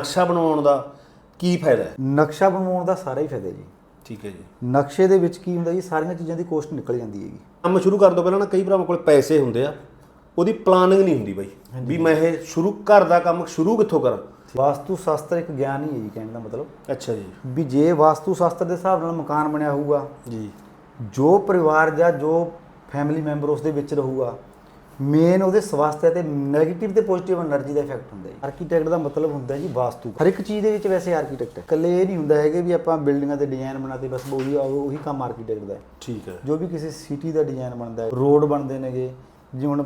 ਨਕਸ਼ਾ ਬਣਾਉਣ ਦਾ ਕੀ ਫਾਇਦਾ ਹੈ? ਨਕਸ਼ਾ ਬਣਵਾਉਣ ਦਾ ਸਾਰਾ ਹੀ ਫਾਇਦਾ ਜੀ। ਠੀਕ ਹੈ ਜੀ। ਨਕਸ਼ੇ ਦੇ ਵਿੱਚ ਕੀ ਹੁੰਦਾ ਜੀ ਸਾਰੀਆਂ ਚੀਜ਼ਾਂ ਦੀ ਕੋਸਟ ਨਿਕਲ ਜਾਂਦੀ ਹੈਗੀ। ਕੰਮ ਸ਼ੁਰੂ ਕਰਨ ਤੋਂ ਪਹਿਲਾਂ ਨਾ ਕਈ ਭਰਾਵਾਂ ਕੋਲ ਪੈਸੇ ਹੁੰਦੇ ਆ ਉਹਦੀ ਪਲਾਨਿੰਗ ਨਹੀਂ ਹੁੰਦੀ ਬਾਈ ਵੀ ਮੈਂ ਇਹ ਸ਼ੁਰੂ ਘਰ ਦਾ ਕੰਮ ਸ਼ੁਰੂ ਕਿੱਥੋਂ ਕਰਾਂ? ਵਾਸਤੂ ਸ਼ਾਸਤਰ ਇੱਕ ਗਿਆਨ ਹੀ ਹੈ ਜੀ ਕਹਿਣ ਦਾ ਮਤਲਬ। ਅੱਛਾ ਜੀ। ਵੀ ਜੇ ਵਾਸਤੂ ਸ਼ਾਸਤਰ ਦੇ ਹਿਸਾਬ ਨਾਲ ਮਕਾਨ ਬਣਿਆ ਹੋਊਗਾ ਜੀ। ਜੋ ਪਰਿਵਾਰ ਜਾਂ ਜੋ ਫੈਮਿਲੀ ਮੈਂਬਰ ਉਸ ਦੇ ਵਿੱਚ ਰਹੂਗਾ ਮੇਨ ਉਹਦੇ ਸਵਾਸਥ ਤੇ ਨੈਗੇਟਿਵ ਤੇ ਪੋਜ਼ਿਟਿਵ એનર્ਜੀ ਦਾ ਇਫੈਕਟ ਹੁੰਦਾ ਹੈ ਆਰਕੀਟੈਕਟ ਦਾ ਮਤਲਬ ਹੁੰਦਾ ਜੀ ਵਾਸਤੂ ਹਰ ਇੱਕ ਚੀਜ਼ ਦੇ ਵਿੱਚ ਵੈਸੇ ਆਰਕੀਟੈਕਟ ਇਕੱਲੇ ਇਹ ਨਹੀਂ ਹੁੰਦਾ ਹੈਗੇ ਵੀ ਆਪਾਂ ਬਿਲਡਿੰਗਾਂ ਤੇ ਡਿਜ਼ਾਈਨ ਬਣਾਤੇ ਬਸ ਉਹੀ ਉਹੀ ਕੰਮ ਆਰਕੀਟੈਕਟ ਦਾ ਹੈ। ਠੀਕ ਹੈ। ਜੋ ਵੀ ਕਿਸੇ ਸਿਟੀ ਦਾ ਡਿਜ਼ਾਈਨ ਬਣਦਾ ਹੈ ਰੋਡ ਬਣਦੇ ਨੇਗੇ ਜਿਵੇਂ ਹੁਣ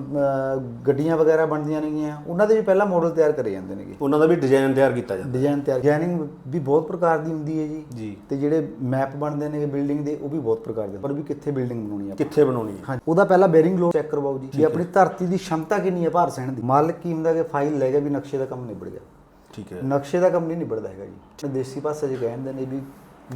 ਗੱਡੀਆਂ ਵਗੈਰਾ ਬਣਦੀਆਂ ਨੇਗੀਆਂ ਉਹਨਾਂ ਦੇ ਵੀ ਪਹਿਲਾਂ ਮਾਡਲ ਤਿਆਰ ਕਰੇ ਜਾਂਦੇ ਨੇਗੇ। ਉਹਨਾਂ ਦਾ ਵੀ ਡਿਜ਼ਾਈਨ ਤਿਆਰ ਕੀਤਾ ਜਾਂਦਾ। ਡਿਜ਼ਾਈਨ ਤਿਆਰ ਡਿਜ਼ਾਈਨਿੰਗ ਵੀ ਬਹੁਤ ਪ੍ਰਕਾਰ ਦੀ ਹੁੰਦੀ ਹੈ ਜੀ। ਜੀ। ਤੇ ਜਿਹੜੇ ਮੈਪ ਬਣਦੇ ਨੇ ਬਿਲਡਿੰਗ ਦੇ ਉਹ ਵੀ ਬਹੁਤ ਪ੍ਰਕਾਰ ਦੇ ਪਰ ਵੀ ਕਿੱਥੇ ਬਿਲਡਿੰਗ ਬਣਾਉਣੀ ਆ? ਕਿੱਥੇ ਬਣਾਉਣੀ ਹੈ ਹਾਂਜੀ। ਉਹਦਾ ਪਹਿਲਾਂ ਬੇਰਿੰਗ ਲੋਡ ਚੈੱਕ ਕਰਵਾਓ ਜੀ। ਵੀ ਆਪਣੀ ਧਰਤੀ ਦੀ ਸ਼ਮਤਾ ਕਿੰਨੀ ਹੈ ਭਾਰ ਸਹਿਣ ਦੀ। ਮਾਲਕ ਕੀ ਹੁੰਦਾ ਕਿ ਫਾਈਲ ਲੈ ਗਿਆ ਵੀ ਨਕਸ਼ੇ ਦਾ ਕੰਮ ਨਿਬੜ ਗਿਆ। ਠੀਕ ਹੈ। ਨਕਸ਼ੇ ਦਾ ਕੰਮ ਨਹੀਂ ਨਿਬੜਦਾ ਹੈਗਾ ਜੀ। ਦੇਸੀ ਭਾਸ਼ਾ 'ਚ ਕਹਿੰਦੇ ਨੇ ਵੀ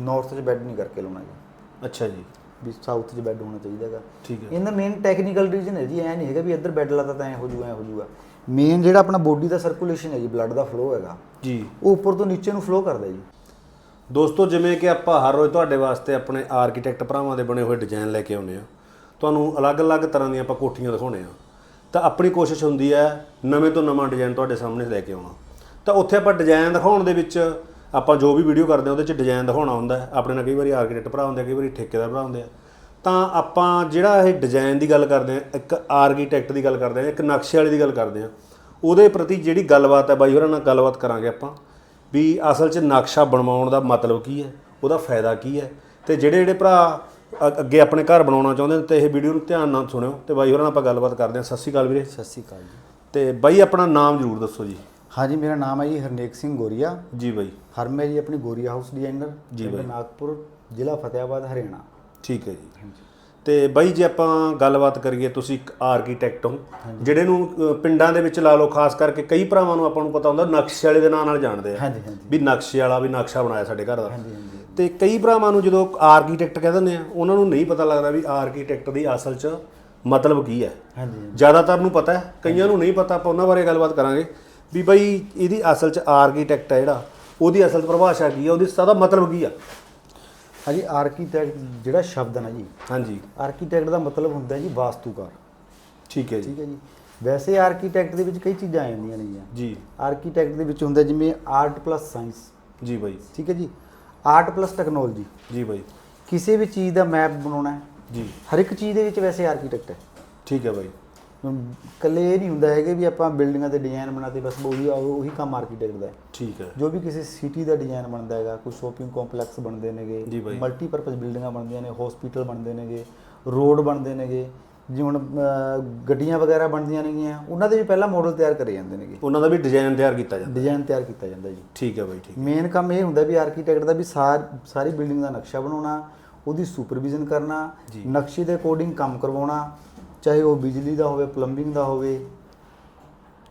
ਨਾਰਥ 'ਚ ਬੈੱਡ ਨਹੀਂ ਕਰਕੇ ਲਾਉਣਾ ਜੀ। ਅੱਛਾ ਜੀ। ਵੀ ਸਾਊਥ 'ਚ ਬੈੱਡ ਹੋਣਾ ਚਾਹੀਦਾ ਹੈਗਾ। ਠੀਕ ਹੈ। ਇਹਦਾ ਮੇਨ ਟੈਕਨੀਕਲ ਰੀਜ਼ਨ ਹੈ ਜੀ ਐ ਨਹੀਂ ਹੈਗਾ ਵੀ ਇੱਧਰ ਬੈੱਡ ਲਾਤਾ ਤਾਂ ਐ ਹੋ ਜੂਗਾ ਐ ਹੋ ਜੂਗਾ। ਮੇਨ ਜਿਹੜਾ ਆਪਣਾ ਬੋਡੀ ਦਾ ਸਰਕੂਲੇਸ਼ਨ ਹੈ ਜੀ ਬਲੱਡ ਦਾ ਫਲੋ ਹੈਗਾ ਜੀ। ਉਹ ਉੱਪਰ ਤੋਂ ਨੀਚੇ ਨੂੰ ਫਲੋ ਕਰਦਾ ਜੀ। ਦੋਸਤੋ ਜਿਵੇਂ ਕਿ ਆਪਾਂ ਹਰ ਰੋਜ਼ ਤੁਹਾਡੇ ਵਾਸਤੇ ਆਪਣੇ ਆਰਕੀਟੈਕਟ ਭਰਾਵਾਂ ਦੇ ਬਣੇ ਹੋਏ ਡਿਜ਼ਾਈਨ ਲੈ ਕੇ ਆਉਂਦੇ ਆ ਤੁਹਾਨੂੰ ਅਲੱਗ-ਅਲੱਗ ਤਰ੍ਹਾਂ ਦੀਆਂ ਆਪਾਂ ਕੋਠੀਆਂ ਦਿਖਾਉਣੇ ਆ ਤਾਂ ਆਪਣੀ ਕੋਸ਼ਿਸ਼ ਹੁੰਦੀ ਹੈ ਨਵੇਂ ਤੋਂ ਨਵਾਂ ਡਿਜ਼ਾਈਨ ਤੁਹਾਡੇ ਸਾਹਮਣੇ ਲੈ ਕੇ ਆਉਣਾ। ਤਾਂ ਉੱਥੇ ਆਪਾਂ ਡਿਜ਼ਾਈਨ ਦਿਖਾਉਣ ਦੇ ਵਿੱਚ ਆਪਾਂ ਜੋ ਵੀ ਵੀਡੀਓ ਕਰਦੇ ਆ ਉਹਦੇ 'ਚ ਡਿਜ਼ਾਈਨ ਦਿਖਾਉਣਾ ਹੁੰਦਾ ਆਪਣੇ ਨਾਲ ਕਈ ਵਾਰੀ ਆਰਕੀਟੈਕਟ ਭਰਾ ਹੁੰਦੇ ਆ ਕਈ ਵਾਰੀ ਠੇਕੇਦਾਰ ਭਰਾ ਹੁੰਦੇ ਆ। ਤਾਂ ਆਪਾਂ ਜਿਹੜਾ ਇਹ ਡਿਜ਼ਾਈਨ ਦੀ ਗੱਲ ਕਰਦੇ ਆ ਇੱਕ ਆਰਕੀਟੈਕਟ ਦੀ ਗੱਲ ਕਰਦੇ ਆ ਇੱਕ ਨਕਸ਼ੇ ਵਾਲੇ ਦੀ ਗੱਲ ਕਰਦੇ ਆ ਉਹਦੇ ਪ੍ਰਤੀ ਜਿਹੜੀ ਗੱਲਬਾਤ ਹੈ ਬਾਈ ਹੋਰਾਂ ਨਾਲ ਗੱਲਬਾਤ ਕਰਾਂਗੇ ਆਪਾਂ ਵੀ ਅਸਲ 'ਚ ਨਕਸ਼ਾ ਬਣਵਾਉਣ ਦਾ ਮਤਲਬ ਕੀ ਹੈ ਉਹਦਾ ਫਾਇਦਾ ਕੀ ਹੈ ਤੇ ਜਿਹੜੇ ਜਿਹੜੇ ਭਰਾ ਅੱਗੇ ਆਪਣੇ ਘਰ ਬਣਾਉਣਾ ਚਾਹੁੰਦੇ ਨੇ ਤੇ ਇਹ ਵੀਡੀਓ ਨੂੰ ਧਿਆਨ ਨਾਲ ਸੁਣਿਓ ਤੇ ਬਾਈ ਹੋਰਾਂ ਨਾਲ ਆਪਾਂ ਗੱਲਬਾਤ ਕਰਦੇ ਹਾਂ। ਸਤਿ ਸ਼੍ਰੀ ਅਕਾਲ ਵੀਰੇ। ਸਤਿ ਸ਼੍ਰੀ ਅਕਾਲ ਜੀ। ਤੇ ਬਾਈ ਆਪਣਾ ਨਾਮ ਜ਼ਰੂਰ ਦੱਸੋ ਜੀ। ਹਾਂਜੀ ਮੇਰਾ ਨਾਮ ਹੈ ਜੀ ਹਰਨੇਕ ਸਿੰਘ ਗੋਰੀਆ। ਜੀ ਬਾਈ। ਫਰਮ ਹੈ ਜੀ ਆਪਣੀ ਗੋਰੀਆ ਹਾਊਸ ਡਿਜ਼ਾਈਨਰ ਜੀ ਬਾਈ। ਨਾਗਪੁਰ ਜ਼ਿਲ੍ਹਾ ਫਤਿਆਬਾਦ ਹਰਿਆਣਾ। ਠੀਕ ਹੈ ਜੀ। ਤੇ ਬਾਈ ਜੇ ਆਪਾਂ ਗੱਲਬਾਤ ਕਰੀਏ ਤੁਸੀਂ ਇੱਕ ਆਰਕੀਟੈਕਟ ਹੋ ਜਿਹੜੇ ਨੂੰ ਪਿੰਡਾਂ ਦੇ ਵਿੱਚ ਲਾ ਲਓ ਖਾਸ ਕਰਕੇ ਕਈ ਭਰਾਵਾਂ ਨੂੰ ਆਪਾਂ ਨੂੰ ਪਤਾ ਹੁੰਦਾ ਨਕਸ਼ੇ ਵਾਲੇ ਦੇ ਨਾਂ ਨਾਲ ਜਾਣਦੇ ਆ। ਵੀ ਨਕਸ਼ੇ ਵਾਲਾ ਵੀ ਨਕਸ਼ਾ ਬਣਾਇਆ ਸਾਡੇ ਘਰ ਦਾ। ਤੇ ਕਈ ਭਰਾਵਾਂ ਨੂੰ ਜਦੋਂ ਆਰਕੀਟੈਕਟ ਕਹਿ ਦਿੰਦੇ ਆ ਉਹਨਾਂ ਨੂੰ ਨਹੀਂ ਪਤਾ ਲੱਗਦਾ ਵੀ ਆਰਕੀਟੈਕਟ ਦੀ ਅਸਲ 'ਚ ਮਤਲਬ ਕੀ ਹੈ। ਹਾਂਜੀ। ਜ਼ਿਆਦਾਤਰ ਨੂੰ ਪਤਾ ਹੈ ਕਈਆਂ ਨੂੰ ਨਹੀਂ ਪਤਾ ਆਪਾਂ ਉਹਨਾਂ ਬਾਰੇ ਗੱਲਬਾਤ ਕਰਾਂਗੇ। ਵੀ ਬਈ ਇਹਦੀ ਅਸਲ 'ਚ ਆਰਕੀਟੈਕਟ ਹੈ ਜਿਹੜਾ ਉਹਦੀ ਅਸਲ ਪਰਿਭਾਸ਼ਾ ਕੀ ਹੈ ਉਹਦੀ ਸਦਾ ਮਤਲਬ ਕੀ ਆ? ਹਾਂਜੀ ਆਰਕੀਟੈਕਟ ਜਿਹੜਾ ਸ਼ਬਦ ਹੈ ਨਾ ਜੀ ਹਾਂਜੀ। ਆਰਕੀਟੈਕਟ ਦਾ ਮਤਲਬ ਹੁੰਦਾ ਹੈ ਜੀ ਵਾਸਤੂਕਾਰ। ਠੀਕ ਹੈ ਜੀ। ਠੀਕ ਹੈ ਜੀ। ਵੈਸੇ ਆਰਕੀਟੈਕਟ ਦੇ ਵਿੱਚ ਕਈ ਚੀਜ਼ਾਂ ਆ ਜਾਂਦੀਆਂ ਨੇ ਜੀ। ਆਰਕੀਟੈਕਟ ਦੇ ਵਿੱਚ ਹੁੰਦਾ ਜਿਵੇਂ ਆਰਟ ਪਲੱਸ ਸਾਇੰਸ ਜੀ ਬਾਈ। ਠੀਕ ਹੈ ਜੀ। ਆਰਟ ਪਲੱਸ ਟੈਕਨੋਲੋਜੀ ਜੀ ਬਾਈ। ਕਿਸੇ ਵੀ ਚੀਜ਼ ਦਾ ਮੈਪ ਬਣਾਉਣਾ ਹੈ। ਜੀ। ਹਰ ਇੱਕ ਚੀਜ਼ ਦੇ ਵਿੱਚ ਵੈਸੇ ਆਰਕੀਟੈਕਟ ਹੈ। ਠੀਕ ਹੈ ਬਾਈ। ਇਕੱਲੇ ਇਹ ਨਹੀਂ ਹੁੰਦਾ ਹੈਗੇ ਵੀ ਆਪਾਂ ਬਿਲਡਿੰਗਾਂ ਦੇ ਡਿਜ਼ਾਈਨ ਬਣਾਤੇ ਬਸ ਉਹੀ ਉਹੀ ਕੰਮ ਆਰਕੀਟੈਕਟ ਦਾ ਹੈ। ਠੀਕ ਹੈ। ਜੋ ਵੀ ਕਿਸੇ ਸਿਟੀ ਦਾ ਡਿਜ਼ਾਈਨ ਬਣਦਾ ਹੈਗਾ ਕੋਈ ਸ਼ੋਪਿੰਗ ਕੰਪਲੈਕਸ ਬਣਦੇ ਨੇਗੇ। ਮਲਟੀਪਰਪਸ ਬਿਲਡਿੰਗਾਂ ਬਣਦੀਆਂ ਨੇ ਹਸਪੀਟਲ ਬਣਦੇ ਨੇਗੇ ਰੋਡ ਬਣਦੇ ਨੇਗੇ ਜਿਵੇਂ ਹੁਣ ਗੱਡੀਆਂ ਵਗੈਰਾ ਬਣਦੀਆਂ ਨੇਗੀਆਂ ਉਹਨਾਂ ਦੇ ਵੀ ਪਹਿਲਾਂ ਮਾਡਲ ਤਿਆਰ ਕਰੇ ਜਾਂਦੇ ਨੇਗੇ। ਉਹਨਾਂ ਦਾ ਵੀ ਡਿਜ਼ਾਈਨ ਤਿਆਰ ਕੀਤਾ ਜਾਂਦਾ। ਡਿਜ਼ਾਈਨ ਤਿਆਰ ਕੀਤਾ ਜਾਂਦਾ ਜੀ। ਠੀਕ ਹੈ ਬਾਈ ਠੀਕ ਮੇਨ ਕੰਮ ਇਹ ਹੁੰਦਾ ਵੀ ਆਰਕੀਟੈਕਟ ਦਾ ਵੀ ਸਾਰ ਸਾਰੀ ਬਿਲਡਿੰਗ ਦਾ ਨਕਸ਼ਾ ਬਣਾਉਣਾ ਉਹਦੀ ਸੁਪਰਵਿਜ਼ਨ ਕਰਨਾ। ਨਕਸ਼ੇ ਦੇ ਅਕੋਰਡਿੰਗ ਕੰਮ ਕਰਵਾਉਣਾ ਚਾਹੇ ਉਹ ਬਿਜਲੀ ਦਾ ਹੋਵੇ ਪਲੰਬਿੰਗ ਦਾ ਹੋਵੇ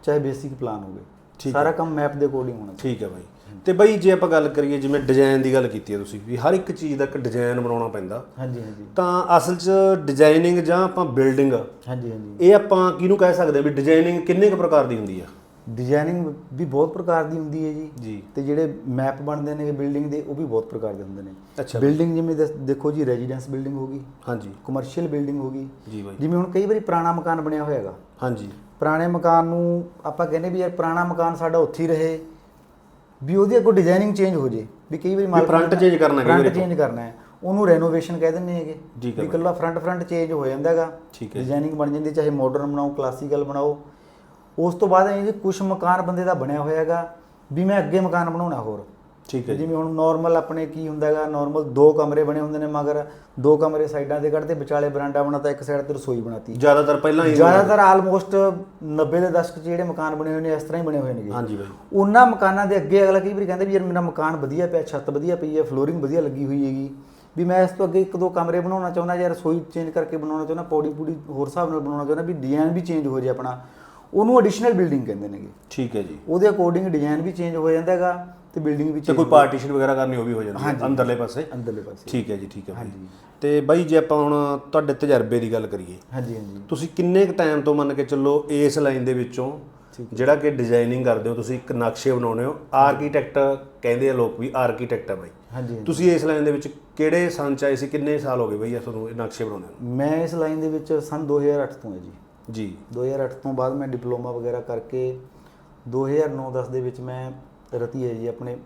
ਚਾਹੇ ਬੇਸਿਕ ਪਲਾਨ ਹੋਵੇ ਸਾਰਾ ਕੰਮ ਮੈਪ ਦੇ ਅਕੋਰਡਿੰਗ ਹੋਣਾ ਠੀਕ ਹੈ ਬਾਈ। ਤੇ ਬਾਈ ਜੇ ਆਪਾਂ ਗੱਲ ਕਰੀਏ ਜਿਵੇਂ ਡਿਜ਼ਾਈਨ ਦੀ ਗੱਲ ਕੀਤੀ ਹੈ ਤੁਸੀਂ ਵੀ ਹਰ ਇੱਕ ਚੀਜ਼ ਦਾ ਇੱਕ ਡਿਜ਼ਾਈਨ ਬਣਾਉਣਾ ਪੈਂਦਾ। ਹਾਂਜੀ ਹਾਂਜੀ। ਤਾਂ ਅਸਲ 'ਚ ਡਿਜ਼ਾਈਨਿੰਗ ਜਾਂ ਆਪਾਂ ਬਿਲਡਿੰਗ ਹਾਂਜੀ ਹਾਂਜੀ। ਇਹ ਆਪਾਂ ਕਿਹਨੂੰ ਕਹਿ ਸਕਦੇ ਹਾਂ ਵੀ ਡਿਜ਼ਾਈਨਿੰਗ ਕਿੰਨੇ ਕੁ ਪ੍ਰਕਾਰ ਦੀ ਹੁੰਦੀ ਆ? ਡਿਜ਼ਾਈਨਿੰਗ ਵੀ ਬਹੁਤ ਪ੍ਰਕਾਰ ਦੀ ਹੁੰਦੀ ਹੈ ਜੀ। ਜੀ। ਤੇ ਜਿਹੜੇ ਮੈਪ ਬਣਦੇ ਨੇ ਬਿਲਡਿੰਗ ਦੇ ਉਹ ਵੀ ਬਹੁਤ ਪ੍ਰਕਾਰ ਦੇ ਹੁੰਦੇ ਨੇ। ਅੱਛਾ। ਬਿਲਡਿੰਗ ਜਿਵੇਂ ਦੇਖੋ ਜੀ ਰੈਜ਼ੀਡੈਂਸ ਬਿਲਡਿੰਗ ਹੋ ਗਈ। ਹਾਂਜੀ। ਕਮਰਸ਼ੀਅਲ ਬਿਲਡਿੰਗ ਹੋ ਗਈ। ਜੀ ਬਾਈ। ਜਿਵੇਂ ਹੁਣ ਕਈ ਵਾਰੀ ਪੁਰਾਣਾ ਮਕਾਨ ਬਣਿਆ ਹੋਇਆ ਹੈਗਾ। ਹਾਂਜੀ। ਪੁਰਾਣੇ ਮਕਾਨ ਨੂੰ ਆਪਾਂ ਕਹਿੰਦੇ ਵੀ ਯਾਰ ਪੁਰਾਣਾ ਮਕਾਨ ਸਾਡਾ ਉੱਥੇ ਹੀ ਰਹੇ ਵੀ ਉਹਦੀ ਅੱਗੋਂ ਡਿਜ਼ਾਈਨਿੰਗ ਚੇਂਜ ਹੋ ਜੇ ਵੀ ਕਈ ਵਾਰੀ front change ਕਰਨਾ ਕਈ ਵਾਰੀ ਫਰੰਟ ਚੇਂਜ ਕਰਨਾ ਹੈ। ਉਹਨੂੰ ਰੈਨੋਵੇਸ਼ਨ ਕਹਿ ਦਿੰਦੇ ਹੈਗੇ। ਹੈ ਵੀ ਇਕੱਲਾ ਫਰੰਟ ਫਰੰਟ ਚੇਂਜ ਹੋ ਜਾਂਦਾ ਹੈਗਾ। ਹੈ। ਡਿਜ਼ਾਈਨਿੰਗ ਬਣ ਜਾਂਦੀ ਚਾਹੇ ਮਾਡਰਨ ਬਣਾਓ ਕਲਾਸੀਕਲ ਬਣਾਓ। ਉਸ ਤੋਂ ਬਾਅਦ ਇਹ ਕੁਝ ਮਕਾਨ ਬੰਦੇ ਦਾ ਬਣਿਆ ਹੋਇਆ ਹੈਗਾ ਵੀ ਮੈਂ ਅੱਗੇ ਮਕਾਨ ਬਣਾਉਣਾ ਹੋਰ। ਠੀਕ ਹੈ ਜਿਵੇਂ ਹੁਣ ਨਾਰਮਲ ਆਪਣੇ ਕੀ ਹੁੰਦਾ ਹੈਗਾ ਨਾਰਮਲ ਦੋ ਕਮਰੇ ਬਣੇ ਹੁੰਦੇ ਨੇ ਮਗਰ ਦੋ ਕਮਰੇ ਸਾਈਡਾਂ ਤੇ ਕੱਢਦੇ ਵਿਚਾਲੇ ਬਰਾਂਡਾ ਬਣਾਤਾ ਇੱਕ ਸਾਈਡ ਤੇ ਰਸੋਈ ਬਣਾਤੀ। ਜ਼ਿਆਦਾਤਰ ਪਹਿਲਾਂ ਹੀ ਜ਼ਿਆਦਾਤਰ ਆਲਮੋਸਟ 90 ਦੇ ਦਸ਼ਕ ਜਿਹੜੇ ਮਕਾਨ ਬਣੇ ਹੋਏ ਨੇ ਇਸ ਤਰ੍ਹਾਂ ਹੀ ਬਣੇ ਹੋਏ ਨੇਗੇ। ਹਾਂਜੀ ਬਾਈ। ਉਹਨਾਂ ਮਕਾਨਾਂ ਦੇ ਅੱਗੇ ਅਗਲਾ ਕਈ ਵਾਰੀ ਕਹਿੰਦਾ ਵੀ ਯਾਰ ਮੇਰਾ ਮਕਾਨ ਵਧੀਆ ਪਿਆ ਛੱਤ ਵਧੀਆ ਪਈ ਹੈ ਫਲੋਰਿੰਗ ਵਧੀਆ ਲੱਗੀ ਹੋਈ ਹੈਗੀ। ਵੀ ਮੈਂ ਇਸ ਤੋਂ ਅੱਗੇ ਇੱਕ ਦੋ ਕਮਰੇ ਬਣਾਉਣਾ ਚਾਹੁੰਦਾ ਜਾਂ ਰਸੋਈ ਚੇਂਜ ਕਰਕੇ ਬਣਾਉਣਾ ਚਾਹੁੰਦਾ ਪੌੜੀ ਪੂੜੀ ਹੋਰ ਹਿਸਾਬ ਨਾਲ ਬਣਾਉਣਾ ਚਾਹੁੰਦਾ ਵੀ ਡਿਜ਼ਾਈਨ ਵੀ ਚੇਂਜ ਹੋ ਜੇ ਆਪਣਾ। ਉਹਨੂੰ ਐਡੀਸ਼ਨਲ ਬਿਲਡਿੰਗ ਕਹਿੰਦੇ ਨੇਗੇ। ਠੀਕ ਹੈ ਜੀ। ਉਹਦੇ ਅਕੋਰਡਿੰਗ ਡਿਜ਼ਾਈਨ ਵੀ ਚੇਂਜ ਹੋ ਜਾਂਦਾ ਹੈਗਾ ਤੇ ਬਿਲਡਿੰਗ ਵੀ ਤੇ ਕੋਈ ਪਾਰਟੀਸ਼ਨ ਵਗੈਰਾ ਕਰਨੀ ਉਹ ਵੀ ਹੋ ਜਾਂਦੀ ਹੈ ਅੰਦਰਲੇ ਪਾਸੇ? ਅੰਦਰਲੇ ਪਾਸੇ। ਠੀਕ ਹੈ ਜੀ ਠੀਕ ਹੈ ਬਾਈ। ਤੇ ਬਾਈ ਜੇ ਆਪਾਂ ਹੁਣ ਤੁਹਾਡੇ ਤਜਰਬੇ ਦੀ ਗੱਲ ਕਰੀਏ ਹਾਂਜੀ ਹਾਂਜੀ। ਤੁਸੀਂ ਕਿੰਨੇ ਕੁ ਟਾਈਮ ਤੋਂ ਮੰਨ ਕੇ ਚੱਲੋ ਇਸ ਲਾਈਨ ਦੇ ਵਿੱਚੋਂ ਜਿਹੜਾ ਕਿ ਡਿਜ਼ਾਈਨਿੰਗ ਕਰਦੇ ਹੋ ਤੁਸੀਂ ਇੱਕ ਨਕਸ਼ੇ ਬਣਾਉਨੇ ਹੋ ਆਰਕੀਟੈਕਟ ਕਹਿੰਦੇ ਆ ਲੋਕ ਵੀ ਆਰਕੀਟੈਕਟ ਆ ਬਾਈ। ਹਾਂਜੀ ਤੁਸੀਂ ਇਸ ਲਾਈਨ ਦੇ ਵਿੱਚ ਕਿਹੜੇ ਸੰਨ ਚ ਆਏ ਸੀ ਕਿੰਨੇ ਸਾਲ ਹੋ ਗਏ ਬਈ ਤੁਹਾਨੂੰ ਇਹ ਨਕਸ਼ੇ ਬਣਾਉਂਦੇ ਨੂੰ? ਮੈਂ ਇਸ ਲਾਈਨ ਦੇ ਵਿੱਚ ਸੰਨ 2008 ਤੋਂ ਹੈ ਜੀ। ਜੀ। 2008 ਤੋਂ ਬਾਅਦ ਮੈਂ ਡਿਪਲੋਮਾ ਵਗੈਰਾ ਕਰਕੇ 2009-10 ਦੇ ਵਿੱਚ ਮੈਂ ਰਤੀ ਹੈ ਜੀ ਆਪਣੇ